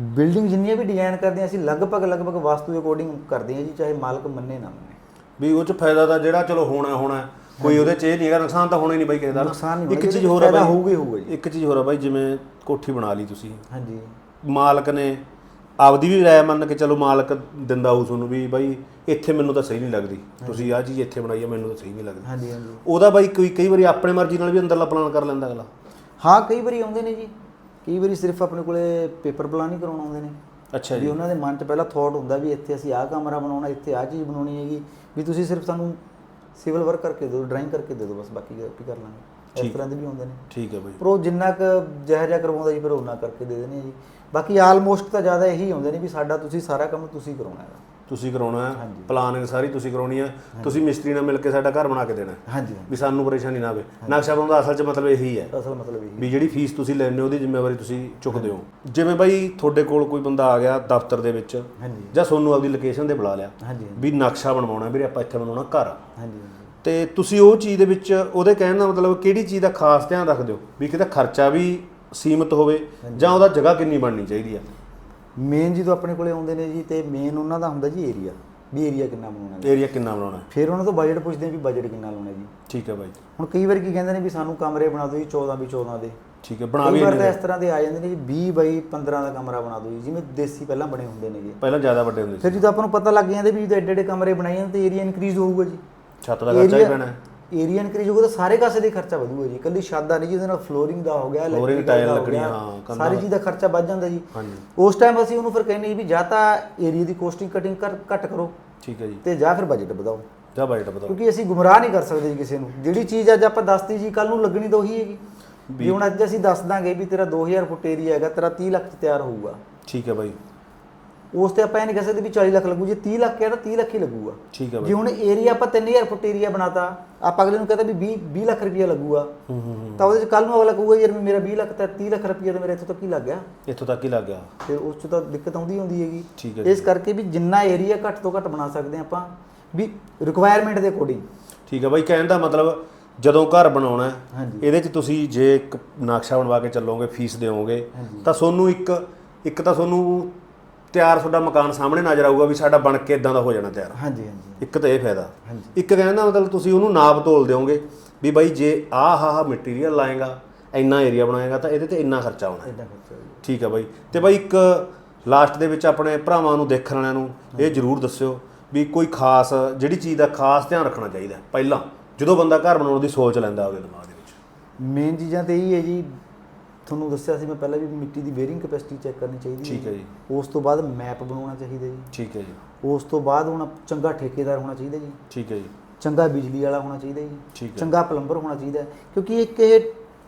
ਬਿਲਡਿੰਗ ਜਿੰਨੀਆਂ ਵੀ ਡਿਜ਼ਾਈਨ ਕਰਦੇ ਹਾਂ ਅਸੀਂ ਲਗਭਗ ਲਗਭਗ ਵਾਸਤੂ ਦੇ ਅਕੋਰਡਿੰਗ ਕਰਦੇ ਹਾਂ ਜੀ ਚਾਹੇ ਮਾਲਕ ਮੰਨੇ ਨਾ ਮੰਨੇ। ਵੀ ਉਹ ਚ ਫਾਇਦਾ ਤਾਂ ਜਿਹੜਾ ਚਲੋ ਹੋਣਾ ਹੋਣਾ ਕੋਈ ਉਹਦੇ ਚ ਇਹ ਨਹੀਂ ਹੈਗਾ ਨੁਕਸਾਨ ਤਾਂ ਹੋਣਾ ਹੀ ਨਹੀਂ ਬਾਈ ਕਿਸੇ ਦਾ। ਨੁਕਸਾਨ ਨਹੀਂ ਇੱਕ ਚੀਜ਼ ਹੋਰ ਆ ਬਾਈ। ਹੋਊਗਾ ਹੀ ਹੋਊਗਾ ਜੀ। ਇੱਕ ਚੀਜ਼ ਹੋਰ ਆ ਬਾਈ ਜਿਵੇਂ ਕੋਠੀ ਬਣਾ ਲਈ ਤੁਸੀਂ। ਹਾਂਜੀ। ਮਾਲਕ ਨੇ ਆਪਦੀ ਵੀ ਰਾਏ ਮੰਨ ਕੇ ਚਲੋ ਮਾਲਕ ਦਿੰਦਾ ਹੋਊ ਤੁਹਾਨੂੰ ਵੀ ਬਾਈ ਇੱਥੇ ਮੈਨੂੰ ਤਾਂ ਸਹੀ ਨਹੀਂ ਲੱਗਦੀ। ਤੁਸੀਂ ਆਹ ਚੀਜ਼ ਇੱਥੇ ਬਣਾਈ ਆ ਮੈਨੂੰ ਤਾਂ ਸਹੀ ਨਹੀਂ ਲੱਗਦੀ। ਹਾਂਜੀ ਹਾਂਜੀ। ਉਹਦਾ ਬਾਈ ਕੋਈ ਕਈ ਵਾਰੀ ਆਪਣੇ ਮਰਜ਼ੀ ਨਾਲ ਵੀ ਅੰਦਰਲਾ ਪਲਾਨ ਕਰ ਲੈਂਦਾ ਅਗਲਾ। ਹਾਂ ਕਈ ਵਾਰੀ ਆਉਂਦੇ ਨੇ ਜੀ। ਕਈ ਵਾਰੀ ਸਿਰਫ ਆਪਣੇ ਕੋਲੇ ਪੇਪਰ ਪਲਾਨ ਹੀ ਕਰਾਉਣ ਆਉਂਦੇ ਨੇ। ਅੱਛਾ ਵੀ ਜੀ ਉਹਨਾਂ ਦੇ ਮਨ 'ਚ ਪਹਿਲਾਂ ਥਾਟ ਹੁੰਦਾ ਵੀ ਇੱਥੇ ਅਸੀਂ ਆਹ ਕਮਰਾ ਬਣਾਉਣਾ ਇੱਥੇ ਆਹ ਚੀਜ਼ ਬਣਾਉਣੀ ਹੈਗੀ। ਵੀ ਤੁਸੀਂ ਸਿਰਫ ਸਾਨੂੰ ਸਿਵਲ ਵਰਕ ਕਰਕੇ ਦਿਓ ਡਰਾਇੰਗ ਕਰਕੇ ਦੇ ਦਿਓ ਬਸ ਬਾਕੀ ਕੀ ਕਰ ਲਾਂਗੇ। ਇਸ। ਤਰ੍ਹਾਂ ਦੇ ਵੀ ਆਉਂਦੇ ਨੇ। ਠੀਕ ਹੈ ਬਾਈ। ਪਰ ਉਹ ਜਿੰਨਾ ਕੁ ਜਿਹੋ ਜਿਹਾ ਕਰਵਾਉਂਦਾ ਜੀ ਫਿਰ ਉਹਨਾਂ ਕਰਕੇ ਦੇ ਦਿੰਦੇ ਜੀ। ਬਾਕੀ ਆਲਮੋਸਟ ਤਾਂ ਜ਼ਿਆਦਾ ਇਹੀ ਆਉਂਦੇ ਨੇ ਵੀ ਸਾਡਾ ਤੁਸੀਂ ਸਾਰਾ ਕੰਮ ਤੁਸੀਂ ਕਰਾਉਣਾ ਹੈਗਾ। ਤੁਸੀਂ ਕਰਾਉਣਾ ਹੈ। ਪਲਾਨਿੰਗ ਸਾਰੀ ਤੁਸੀਂ ਕਰਾਉਣੀ ਹੈ ਤੁਸੀਂ ਮਿਸਤਰੀ ਨਾਲ ਮਿਲ ਕੇ ਸਾਡਾ ਘਰ ਬਣਾ ਕੇ ਦੇਣਾ ਹੈ। ਹਾਂਜੀ ਵੀ ਸਾਨੂੰ ਪਰੇਸ਼ਾਨੀ ਨਾ ਆਵੇ। ਨਕਸ਼ਾ ਬਣਾਉਣ ਦਾ ਅਸਲ 'ਚ ਮਤਲਬ ਇਹੀ ਹੈ ਅਸਲ ਮਤਲਬ ਇਹੀ ਵੀ ਜਿਹੜੀ ਫੀਸ ਤੁਸੀਂ ਹੋ ਉਹਦੀ ਜ਼ਿੰਮੇਵਾਰੀ ਤੁਸੀਂ ਚੁੱਕਦੇ ਹੋ। ਜਿਵੇਂ ਬਾਈ ਤੁਹਾਡੇ ਕੋਲ ਕੋਈ ਬੰਦਾ ਆ ਗਿਆ ਦਫ਼ਤਰ ਦੇ ਵਿੱਚ ਹਾਂਜੀ। ਜਾਂ ਤੁਹਾਨੂੰ ਆਪਦੀ ਲੋਕੇਸ਼ਨ ਤੇ ਬੁਲਾ ਲਿਆ ਵੀ ਨਕਸ਼ਾ ਬਣਵਾਉਣਾ ਵੀਰੇ ਆਪਾਂ ਇੱਥੇ ਬਣਾਉਣਾ ਘਰ। ਹਾਂਜੀ। ਤੇ ਤੁਸੀਂ ਉਹ ਚੀਜ਼ ਦੇ ਵਿੱਚ ਉਹਦੇ ਕਹਿਣ ਦਾ ਮਤਲਬ ਕਿਹੜੀ ਚੀਜ਼ ਦਾ ਖਾਸ ਧਿਆਨ ਰੱਖਦੇ ਹੋ? ਵੀ ਕਿਤੇ ਖਰਚਾ ਵੀ ਸੀਮਿਤ ਹੋਵੇ ਜਾਂ ਉਹਦਾ ਜਗ੍ਹਾ ਕਿੰਨੀ ਬਣਨੀ ਚਾਹੀਦੀ ਆ? ਮੇਨ ਜਦੋਂ ਆਪਣੇ ਕੋਲੇ ਆਉਂਦੇ ਨੇ ਜੀ ਤੇ ਮੇਨ ਉਹਨਾਂ ਦਾ ਹੁੰਦਾ ਜੀ ਏਰੀਆ ਵੀ ਏਰੀਆ ਕਿੰਨਾ ਬਣਾਉਣਾ ਹੈ ਏਰੀਆ ਕਿੰਨਾ ਬਣਾਉਣਾ ਹੈ? ਫਿਰ ਉਹਨਾਂ ਤੋਂ ਬਜਟ ਪੁੱਛਦੇ ਆ ਵੀ ਬਜਟ ਕਿੰਨਾ ਲਾਉਣਾ ਜੀ। ਠੀਕ ਹੈ ਬਾਈ। ਹੁਣ ਕਈ ਵਾਰੀ ਕੀ ਕਹਿੰਦੇ ਨੇ ਵੀ ਸਾਨੂੰ ਕਮਰੇ ਬਣਾ ਦਿਓ ਜੀ 14 ਵੀ 14 ਦੇ। ਠੀਕ ਹੈ ਬਣਾ ਵੀ ਕਈ ਵਾਰ ਤਾਂ ਇੰਨੇ ਇਸ ਤਰ੍ਹਾਂ ਦੇ ਆ ਜਾਂਦੇ ਨੇ ਜੀ 20 ਬਾਈ 15 ਦਾ ਕਮਰਾ ਬਣਾ ਦਿਓ ਜੀ ਜਿਵੇਂ ਦੇਸੀ ਪਹਿਲਾਂ ਬਣੇ ਹੁੰਦੇ ਨੇਗੇ ਪਹਿਲਾਂ ਜ਼ਿਆਦਾ ਵੱਡੇ ਹੁੰਦੇ ਸੀ। ਫਿਰ ਜਦੋਂ ਆਪਾਂ ਨੂੰ ਪਤਾ ਲੱਗ ਜਾਂਦਾ ਵੀ ਜਦੋਂ ਐਡੇ ਐਡੇ ਕਮਰੇ ਬਣਾਏ ਜਾਂਦੇ ਤੇ ਏਰੀਆ ਇਨਕਰੀਜ਼ ਹੋਊਗਾ ਜੀ। ਛੱਤ ਦਾ ਖਰਚਾ ਹੀ ਪੈਣਾ ਹੈ। ਏਰੀਆ ਇਨਕਰੀਜ਼ ਹੋਊਗਾ ਤਾਂ ਸਾਰੇ ਕਾਸੇ ਦੇ ਖਰਚਾ ਵਧੂਗਾ ਜੀ। ਕੱਲੀ ਛੱਤ ਦਾ ਨਹੀਂ ਜਿਹਦੇ ਨਾਲ ਫਲੋਰਿੰਗ ਦਾ ਹੋ ਗਿਆ electrical tile ਦਾ ਹੋ ਸਾਰੀ। ਚੀਜ਼ ਦਾ ਖਰਚਾ ਵੱਧ ਜਾਂਦਾ ਜੀ। ਹਾਂਜੀ। ਉਸ ਟਾਈਮ ਅਸੀਂ ਉਹਨੂੰ ਫਿਰ ਕਹਿੰਦੇ ਵੀ ਜਾਂ ਤਾਂ ਏਰੀਆ ਦੀ ਕੋਸਟਿੰਗ ਕਟਿੰਗ ਘੱਟ ਕਰੋ ਠੀਕ ਹੈ ਜੀ। ਤੇ ਜਾਂ ਫਿਰ ਬਜਟ ਵਧਾਓ। ਜਾ ਬਾਈਟ ਬਤਾਓ ਕਿਉਂਕਿ ਅਸੀਂ ਗੁੰਮਰਾਹ ਨਹੀਂ ਕਰ ਸਕਦੇ ਜੀ ਕਿਸੇ ਨੂੰ। ਜਿਹੜੀ ਚੀਜ਼ ਅੱਜ ਆਪਾਂ ਦੱਸਤੀ ਜੀ ਕੱਲ ਨੂੰ ਲੱਗਣੀ ਤਾਂ ਉਹੀ ਹੈਗੀ। ਵੀ ਹੁਣ ਅੱਜ ਅਸੀਂ ਦੱਸ ਦਾਂਗੇ ਵੀ ਤੇਰਾ 2000 ਫੁੱਟ ਏਰੀਆ ਹੈਗਾ ਤੇਰਾ 30 ਲੱਖ ਚ ਤਿਆਰ ਹੋਊਗਾ। ਠੀਕ ਹੈ ਬਾਈ। ਉਸ ਤੇ ਆਪਾਂ ਇਹ ਨਹੀਂ ਕਹਿ ਸਕਦੇ ਵੀ 40 ਲੱਖ ਲੱਗੂ ਜੇ 30 ਲੱਖ ਕਿਹਾ ਤਾਂ 30 ਲੱਖ ਹੀ ਲੱਗੂਗਾ। ਠੀਕ ਹੈ ਬਾਈ। ਜੇ ਹੁਣ ਏਰੀਆ ਆਪਾਂ 3000 ਫੁੱਟ ਏਰੀਆ ਬਣਾਤਾ ਆਪਾਂ ਅਗਲੇ ਨੂੰ ਕਹਤਾ ਵੀ 20 20 ਲੱਖ ਰੁਪਇਆ ਲੱਗੂਗਾ। ਹੂੰ ਹੂੰ ਹੂੰ। ਤਾਂ ਉਹਦੇ ਚ ਕੱਲ ਨੂੰ ਅਗਲਾ ਕਹੂਗਾ ਯਾਰ ਮੇਰਾ 20 ਲੱਖ ਤਾਂ 30 ਲੱਖ ਰੁਪਇਆ ਤਾਂ ਮੇਰਾ ਇੱਥੋਂ ਤੱਕ ਹੀ ਲੱਗ ਗਿਆ। ਇੱਥੋਂ ਤੱਕ ਹੀ ਲੱਗ ਗਿਆ। ਫਿਰ ਉਸ ਚ ਤਾਂ ਦਿੱਕਤ ਆਉਂਦੀ ਹੁੰਦੀ ਹੈਗੀ। ਇਸ ਕਰਕੇ ਵੀ ਜਿੰਨਾ ਏਰੀਆ ਘੱਟ ਤੋਂ ਘੱਟ ਬਣਾ ਸਕਦੇ ਆਪਾਂ ਵੀ ਰਿਕੁਆਇਰਮੈਂਟ ਦੇ ਅਕੋਰਡਿੰਗ ਠੀਕ ਹੈ ਬਾਈ ਕਹਿਣ ਦਾ ਮਤਲਬ ਜਦੋਂ ਘਰ ਬਣਾਉਣਾ। ਇਹਦੇ 'ਚ ਤੁਸੀਂ ਜੇ ਇੱਕ ਨਕਸ਼ਾ ਬਣਵਾ ਕੇ ਚੱਲੋਗੇ ਫੀਸ ਦਿਓਗੇ ਤਾਂ ਤੁਹਾਨੂੰ ਇੱਕ ਇੱਕ ਤਾਂ ਤੁਹਾਨੂੰ ਤਿਆਰ ਤੁਹਾਡਾ ਮਕਾਨ ਸਾਹਮਣੇ ਨਜ਼ਰ ਆਊਗਾ ਵੀ ਸਾਡਾ ਬਣ ਕੇ ਇਦਾਂ ਦਾ ਹੋ ਜਾਣਾ ਤਿਆਰ। ਹਾਂਜੀ ਹਾਂਜੀ। ਇੱਕ ਤਾਂ ਇਹ ਫਾਇਦਾ। ਹਾਂਜੀ। ਇੱਕ ਕਹਿਣ ਦਾ ਮਤਲਬ ਤੁਸੀਂ ਉਹਨੂੰ ਨਾਪ ਤੋਲ ਦਿਓਗੇ ਵੀ ਬਾਈ ਜੇ ਆਹ ਆਹ ਮਟੀਰੀਅਲ ਲਾਏਗਾ ਇੰਨਾ ਏਰੀਆ ਬਣਾਏਗਾ ਤਾਂ ਇਹਦੇ ਤੇ ਇੰਨਾ ਖਰਚਾ ਆਉਣਾ। ਇਦਾਂ ਖਰਚਾ। ਠੀਕ ਹੈ ਬਾਈ। ਤੇ ਬਾਈ ਇੱਕ ਲਾਸਟ ਦੇ ਵਿੱਚ ਆਪਣੇ ਭਰਾਵਾਂ ਨੂੰ ਦੇਖਣ ਵਾਲਿਆਂ ਨੂੰ ਇਹ ਜਰੂਰ ਦੱਸਿਓ ਵੀ ਕੋਈ ਖਾਸ ਜਿਹੜੀ ਚੀਜ਼ ਦਾ ਖਾਸ ਧਿਆਨ ਰੱਖਣਾ ਚਾਹੀਦਾ ਪਹਿਲਾਂ ਜਦੋਂ ਬੰਦਾ ਘਰ ਬਣਾਉਣ ਦੀ ਸੋਚ ਲੈਂਦਾ ਆਪਦੇ ਦਿਮਾਗ ਦੇ ਵਿੱਚ। ਮੇਨ ਚੀਜ਼ਾਂ ਤੇ ਇਹੀ ਹੈ ਜੀ ਤੁਹਾਨੂੰ ਦੱਸਿਆ ਸੀ ਮੈਂ ਪਹਿਲਾਂ ਵੀ ਮਿੱਟੀ ਦੀ ਵੇਅਰਿੰਗ ਕੈਪੈਸਿਟੀ ਚੈੱਕ ਕਰਨੀ ਚਾਹੀਦੀ ਠੀਕ ਹੈ ਜੀ। ਉਸ ਤੋਂ ਬਾਅਦ ਮੈਪ ਬਣਾਉਣਾ ਚਾਹੀਦਾ ਜੀ। ਠੀਕ ਹੈ ਜੀ। ਉਸ ਤੋਂ ਬਾਅਦ ਹੁਣ ਚੰਗਾ ਠੇਕੇਦਾਰ ਹੋਣਾ ਚਾਹੀਦਾ ਜੀ। ਠੀਕ ਹੈ ਜੀ। ਚੰਗਾ ਬਿਜਲੀ ਵਾਲਾ ਹੋਣਾ ਚਾਹੀਦਾ ਜੀ। ਚੰਗਾ ਪਲੰਬਰ ਹੋਣਾ ਚਾਹੀਦਾ। ਕਿਉਂਕਿ ਇੱਕ ਇਹ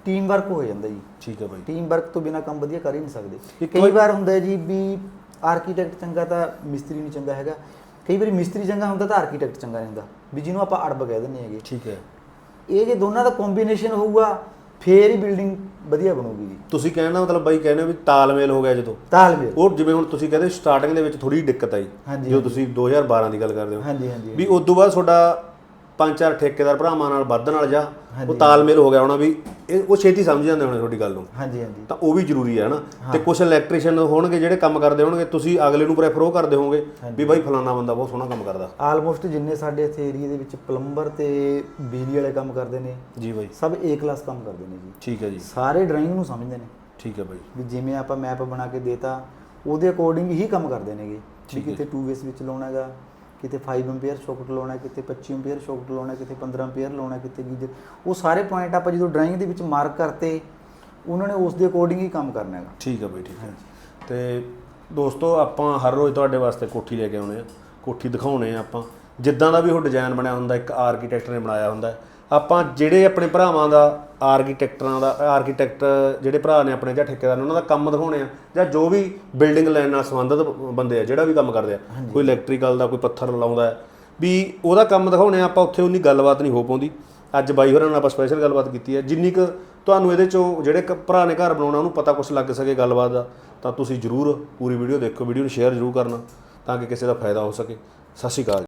ਟੀਮ ਵਰਕ ਹੋ ਜਾਂਦਾ ਜੀ। ਠੀਕ ਹੈ ਬਾਈ। ਟੀਮ ਵਰਕ ਤੋਂ ਬਿਨਾ ਕੰਮ ਵਧੀਆ ਕਰ ਹੀ ਨਹੀਂ ਸਕਦੇ। ਕਈ ਵਾਰ- ਹੁੰਦਾ ਜੀ ਵੀ ਆਰਕੀਟੈਕਟ ਚੰਗਾ ਤਾਂ ਮਿਸਤਰੀ ਨਹੀਂ ਚੰਗਾ ਹੈਗਾ। ਕਈ ਵਾਰੀ ਮਿਸਤਰੀ ਚੰਗਾ ਹੁੰਦਾ ਤਾਂ ਆਰਕੀਟੈਕਟ ਚੰਗਾ ਨਹੀਂ ਹੁੰਦਾ। ਵੀ ਜਿਹਨੂੰ ਆਪਾਂ ਅੜਬ ਕਹਿ ਦਿੰਦੇ ਹੈਗੇ। ਠੀਕ ਹੈ। ਇਹ ਜੇ ਦੋਨਾਂ ਦਾ ਕੰਬੀਨੇਸ਼ਨ ਹੋਊਗਾ ਫੇਰ ਹੀ ਬਿਲਡਿੰਗ ਵਧੀਆ ਬਣੂਗੀ ਜੀ। ਤੁਸੀਂ ਕਹਿਣ ਦਾ ਮਤਲਬ ਬਾਈ ਕਹਿੰਦੇ ਹੋ ਵੀ ਤਾਲਮੇਲ ਹੋ ਗਿਆ ਜਦੋਂ। ਤਾਲਮੇਲ। ਉਹ ਜਿਵੇਂ ਹੁਣ ਤੁਸੀਂ ਕਹਿੰਦੇ ਸਟਾਰਟਿੰਗ ਦੇ ਵਿੱਚ ਥੋੜੀ ਦਿੱਕਤ ਆਈ ਹਾਂਜੀ, ਜਦੋਂ ਤੁਸੀਂ 2012 ਦੀ ਗੱਲ ਕਰਦੇ ਹੋ। ਹਾਂਜੀ ਹਾਂਜੀ ਵੀ ਉਸ ਤੋਂ ਬਾਅਦ ਤੁਹਾਡਾ ਪੰਜ ਚਾਰ ਠੇਕੇਦਾਰ ਭਰਾਵਾਂ ਨਾਲ ਵੱਧ ਨਾਲ ਜਾ ਉਹ। ਤਾਲਮੇਲ ਹੋ ਗਿਆ ਹੋਣਾ ਵੀ ਇਹ ਉਹ ਛੇਤੀ ਸਮਝ ਜਾਂਦੇ ਹੋਣੇ ਤੁਹਾਡੀ ਗੱਲ ਨੂੰ। ਹਾਂਜੀ ਹਾਂਜੀ। ਤਾਂ ਉਹ ਵੀ ਜ਼ਰੂਰੀ ਹੈ ਨਾ। ਤੇ ਕੁਝ ਇਲੈਕਟ੍ਰੀਸ਼ੀਅਨ ਹੋਣਗੇ ਜਿਹੜੇ ਕੰਮ ਕਰਦੇ ਹੋਣਗੇ ਤੁਸੀਂ ਅਗਲੇ ਨੂੰ ਪ੍ਰੈਫਰ ਉਹ ਕਰਦੇ ਹੋਵੋਗੇ ਵੀ ਬਾਈ ਫਲਾਨਾ ਬੰਦਾ ਬਹੁਤ ਸੋਹਣਾ ਕੰਮ ਕਰਦਾ। ਆਲਮੋਸਟ ਜਿੰਨੇ ਸਾਡੇ ਇੱਥੇ ਏਰੀਆ ਦੇ ਵਿੱਚ ਪਲੰਬਰ ਤੇ ਬਿਜਲੀ ਵਾਲੇ ਕੰਮ ਕਰਦੇ ਨੇ ਜੀ ਬਾਈ। ਸਭ ਏ ਕਲਾਸ ਕੰਮ ਕਰਦੇ ਨੇ ਜੀ। ਠੀਕ ਹੈ ਜੀ। ਸਾਰੇ ਡਰਾਇੰਗ ਨੂੰ ਸਮਝਦੇ ਨੇ। ਠੀਕ ਹੈ ਬਾਈ। ਵੀ ਜਿਵੇਂ ਆਪਾਂ ਮੈਪ ਬਣਾ ਕੇ ਦੇਤਾ ਉਹਦੇ ਅਕੋਰਡਿੰਗ ਹੀ ਕੰਮ ਕਰਦੇ ਨੇਗੇ। ਵੀ। ਕਿਤੇ 2 ਵੇਸ ਵਿੱਚ ਲਾਉਣਾ ਹੈਗਾ ਕਿਤੇ 5 ਐਂਪੀਅਰ ਸ਼ੌਕਟ ਲਾਉਣਾ, ਕਿਤੇ 25 ਐਂਪੀਅਰ ਸ਼ੌਕਟ ਲਾਉਣਾ, ਕਿਤੇ 15 ਐਂਪੀਅਰ ਲਾਉਣਾ, ਕਿਤੇ ਗੀਜ਼ਰ ਉਹ ਸਾਰੇ ਪੁਆਇੰਟ ਆਪਾਂ ਜਦੋਂ ਡਰਾਇੰਗ ਦੇ ਵਿੱਚ ਮਾਰਕ ਕਰਤੇ, ਉਹਨਾਂ ਨੇ ਉਸ ਦੇ ਅਕੋਰਡਿੰਗ ਹੀ ਕੰਮ ਕਰਨਾ ਹੈਗਾ। ਠੀਕ ਹੈ ਬਾਈ, ਠੀਕ ਹੈ ਤੇ ਦੋਸਤੋ, ਆਪਾਂ ਹਰ ਰੋਜ਼ ਤੁਹਾਡੇ ਵਾਸਤੇ ਕੋਠੀ ਲੈ ਕੇ ਆਉਨੇ ਆ, ਕੋਠੀ ਦਿਖਾਉਣੇ ਆ ਆਪਾਂ। ਜਿੱਦਾਂ ਦਾ ਵੀ ਉਹ ਡਿਜ਼ਾਈਨ ਬਣਿਆ ਹੁੰਦਾ, ਇੱਕ ਆਰਕੀਟੈਕਟ ਨੇ ਬਣਾਇਆ ਹੁੰਦਾ ਆਪਾਂ ਜਿਹੜੇ ਆਪਣੇ ਭਰਾਵਾਂ ਦਾ ਆਰਕੀਟੈਕਟਰਾਂ ਦਾ ਆਰਕੀਟੈਕਟ ਜਿਹੜੇ ਭਰਾ ਨੇ ਆਪਣੇ ਜਾਂ ਠੇਕੇਦਾਰ ਨੇ ਉਹਨਾਂ ਦਾ ਕੰਮ ਦਿਖਾਉਣੇ ਆ ਜਾਂ ਜੋ ਵੀ ਬਿਲਡਿੰਗ ਲਾਈਨ ਨਾਲ ਸੰਬੰਧਿਤ ਬੰਦੇ ਆ ਜਿਹੜਾ ਵੀ ਕੰਮ ਕਰਦੇ ਆ ਕੋਈ ਇਲੈਕਟ੍ਰੀਕਲ ਦਾ ਕੋਈ ਪੱਥਰ ਲਾਉਂਦਾ ਹੈ ਵੀ ਉਹਦਾ ਕੰਮ ਦਿਖਾਉਣੇ ਆ ਆਪਾਂ ਉੱਥੇ ਉਨੀ ਗੱਲਬਾਤ ਨਹੀਂ ਹੋ ਪਾਉਂਦੀ। ਅੱਜ ਬਾਈ ਹੋਰਾਂ ਨਾਲ ਆਪਾਂ ਸਪੈਸ਼ਲ ਗੱਲਬਾਤ ਕੀਤੀ ਹੈ ਜਿੰਨੀ ਕੁ ਤੁਹਾਨੂੰ ਇਹਦੇ ਚੋਂ ਜਿਹੜੇ ਭਰਾ ਨੇ ਘਰ ਬਣਾਉਣਾ ਉਹਨੂੰ ਪਤਾ ਕੁਝ ਲੱਗ ਸਕੇ ਗੱਲਬਾਤ ਦਾ ਤਾਂ ਤੁਸੀਂ ਜਰੂਰ ਪੂਰੀ ਵੀਡੀਓ ਦੇਖੋ ਵੀਡੀਓ ਨੂੰ ਸ਼ੇਅਰ ਜਰੂਰ ਕਰਨਾ ਤਾਂ ਕਿ ਕਿਸੇ ਦਾ ਫਾਇਦਾ ਹੋ ਸਕੇ। ਸਤਿ ਸ਼੍ਰੀ ਅਕਾਲ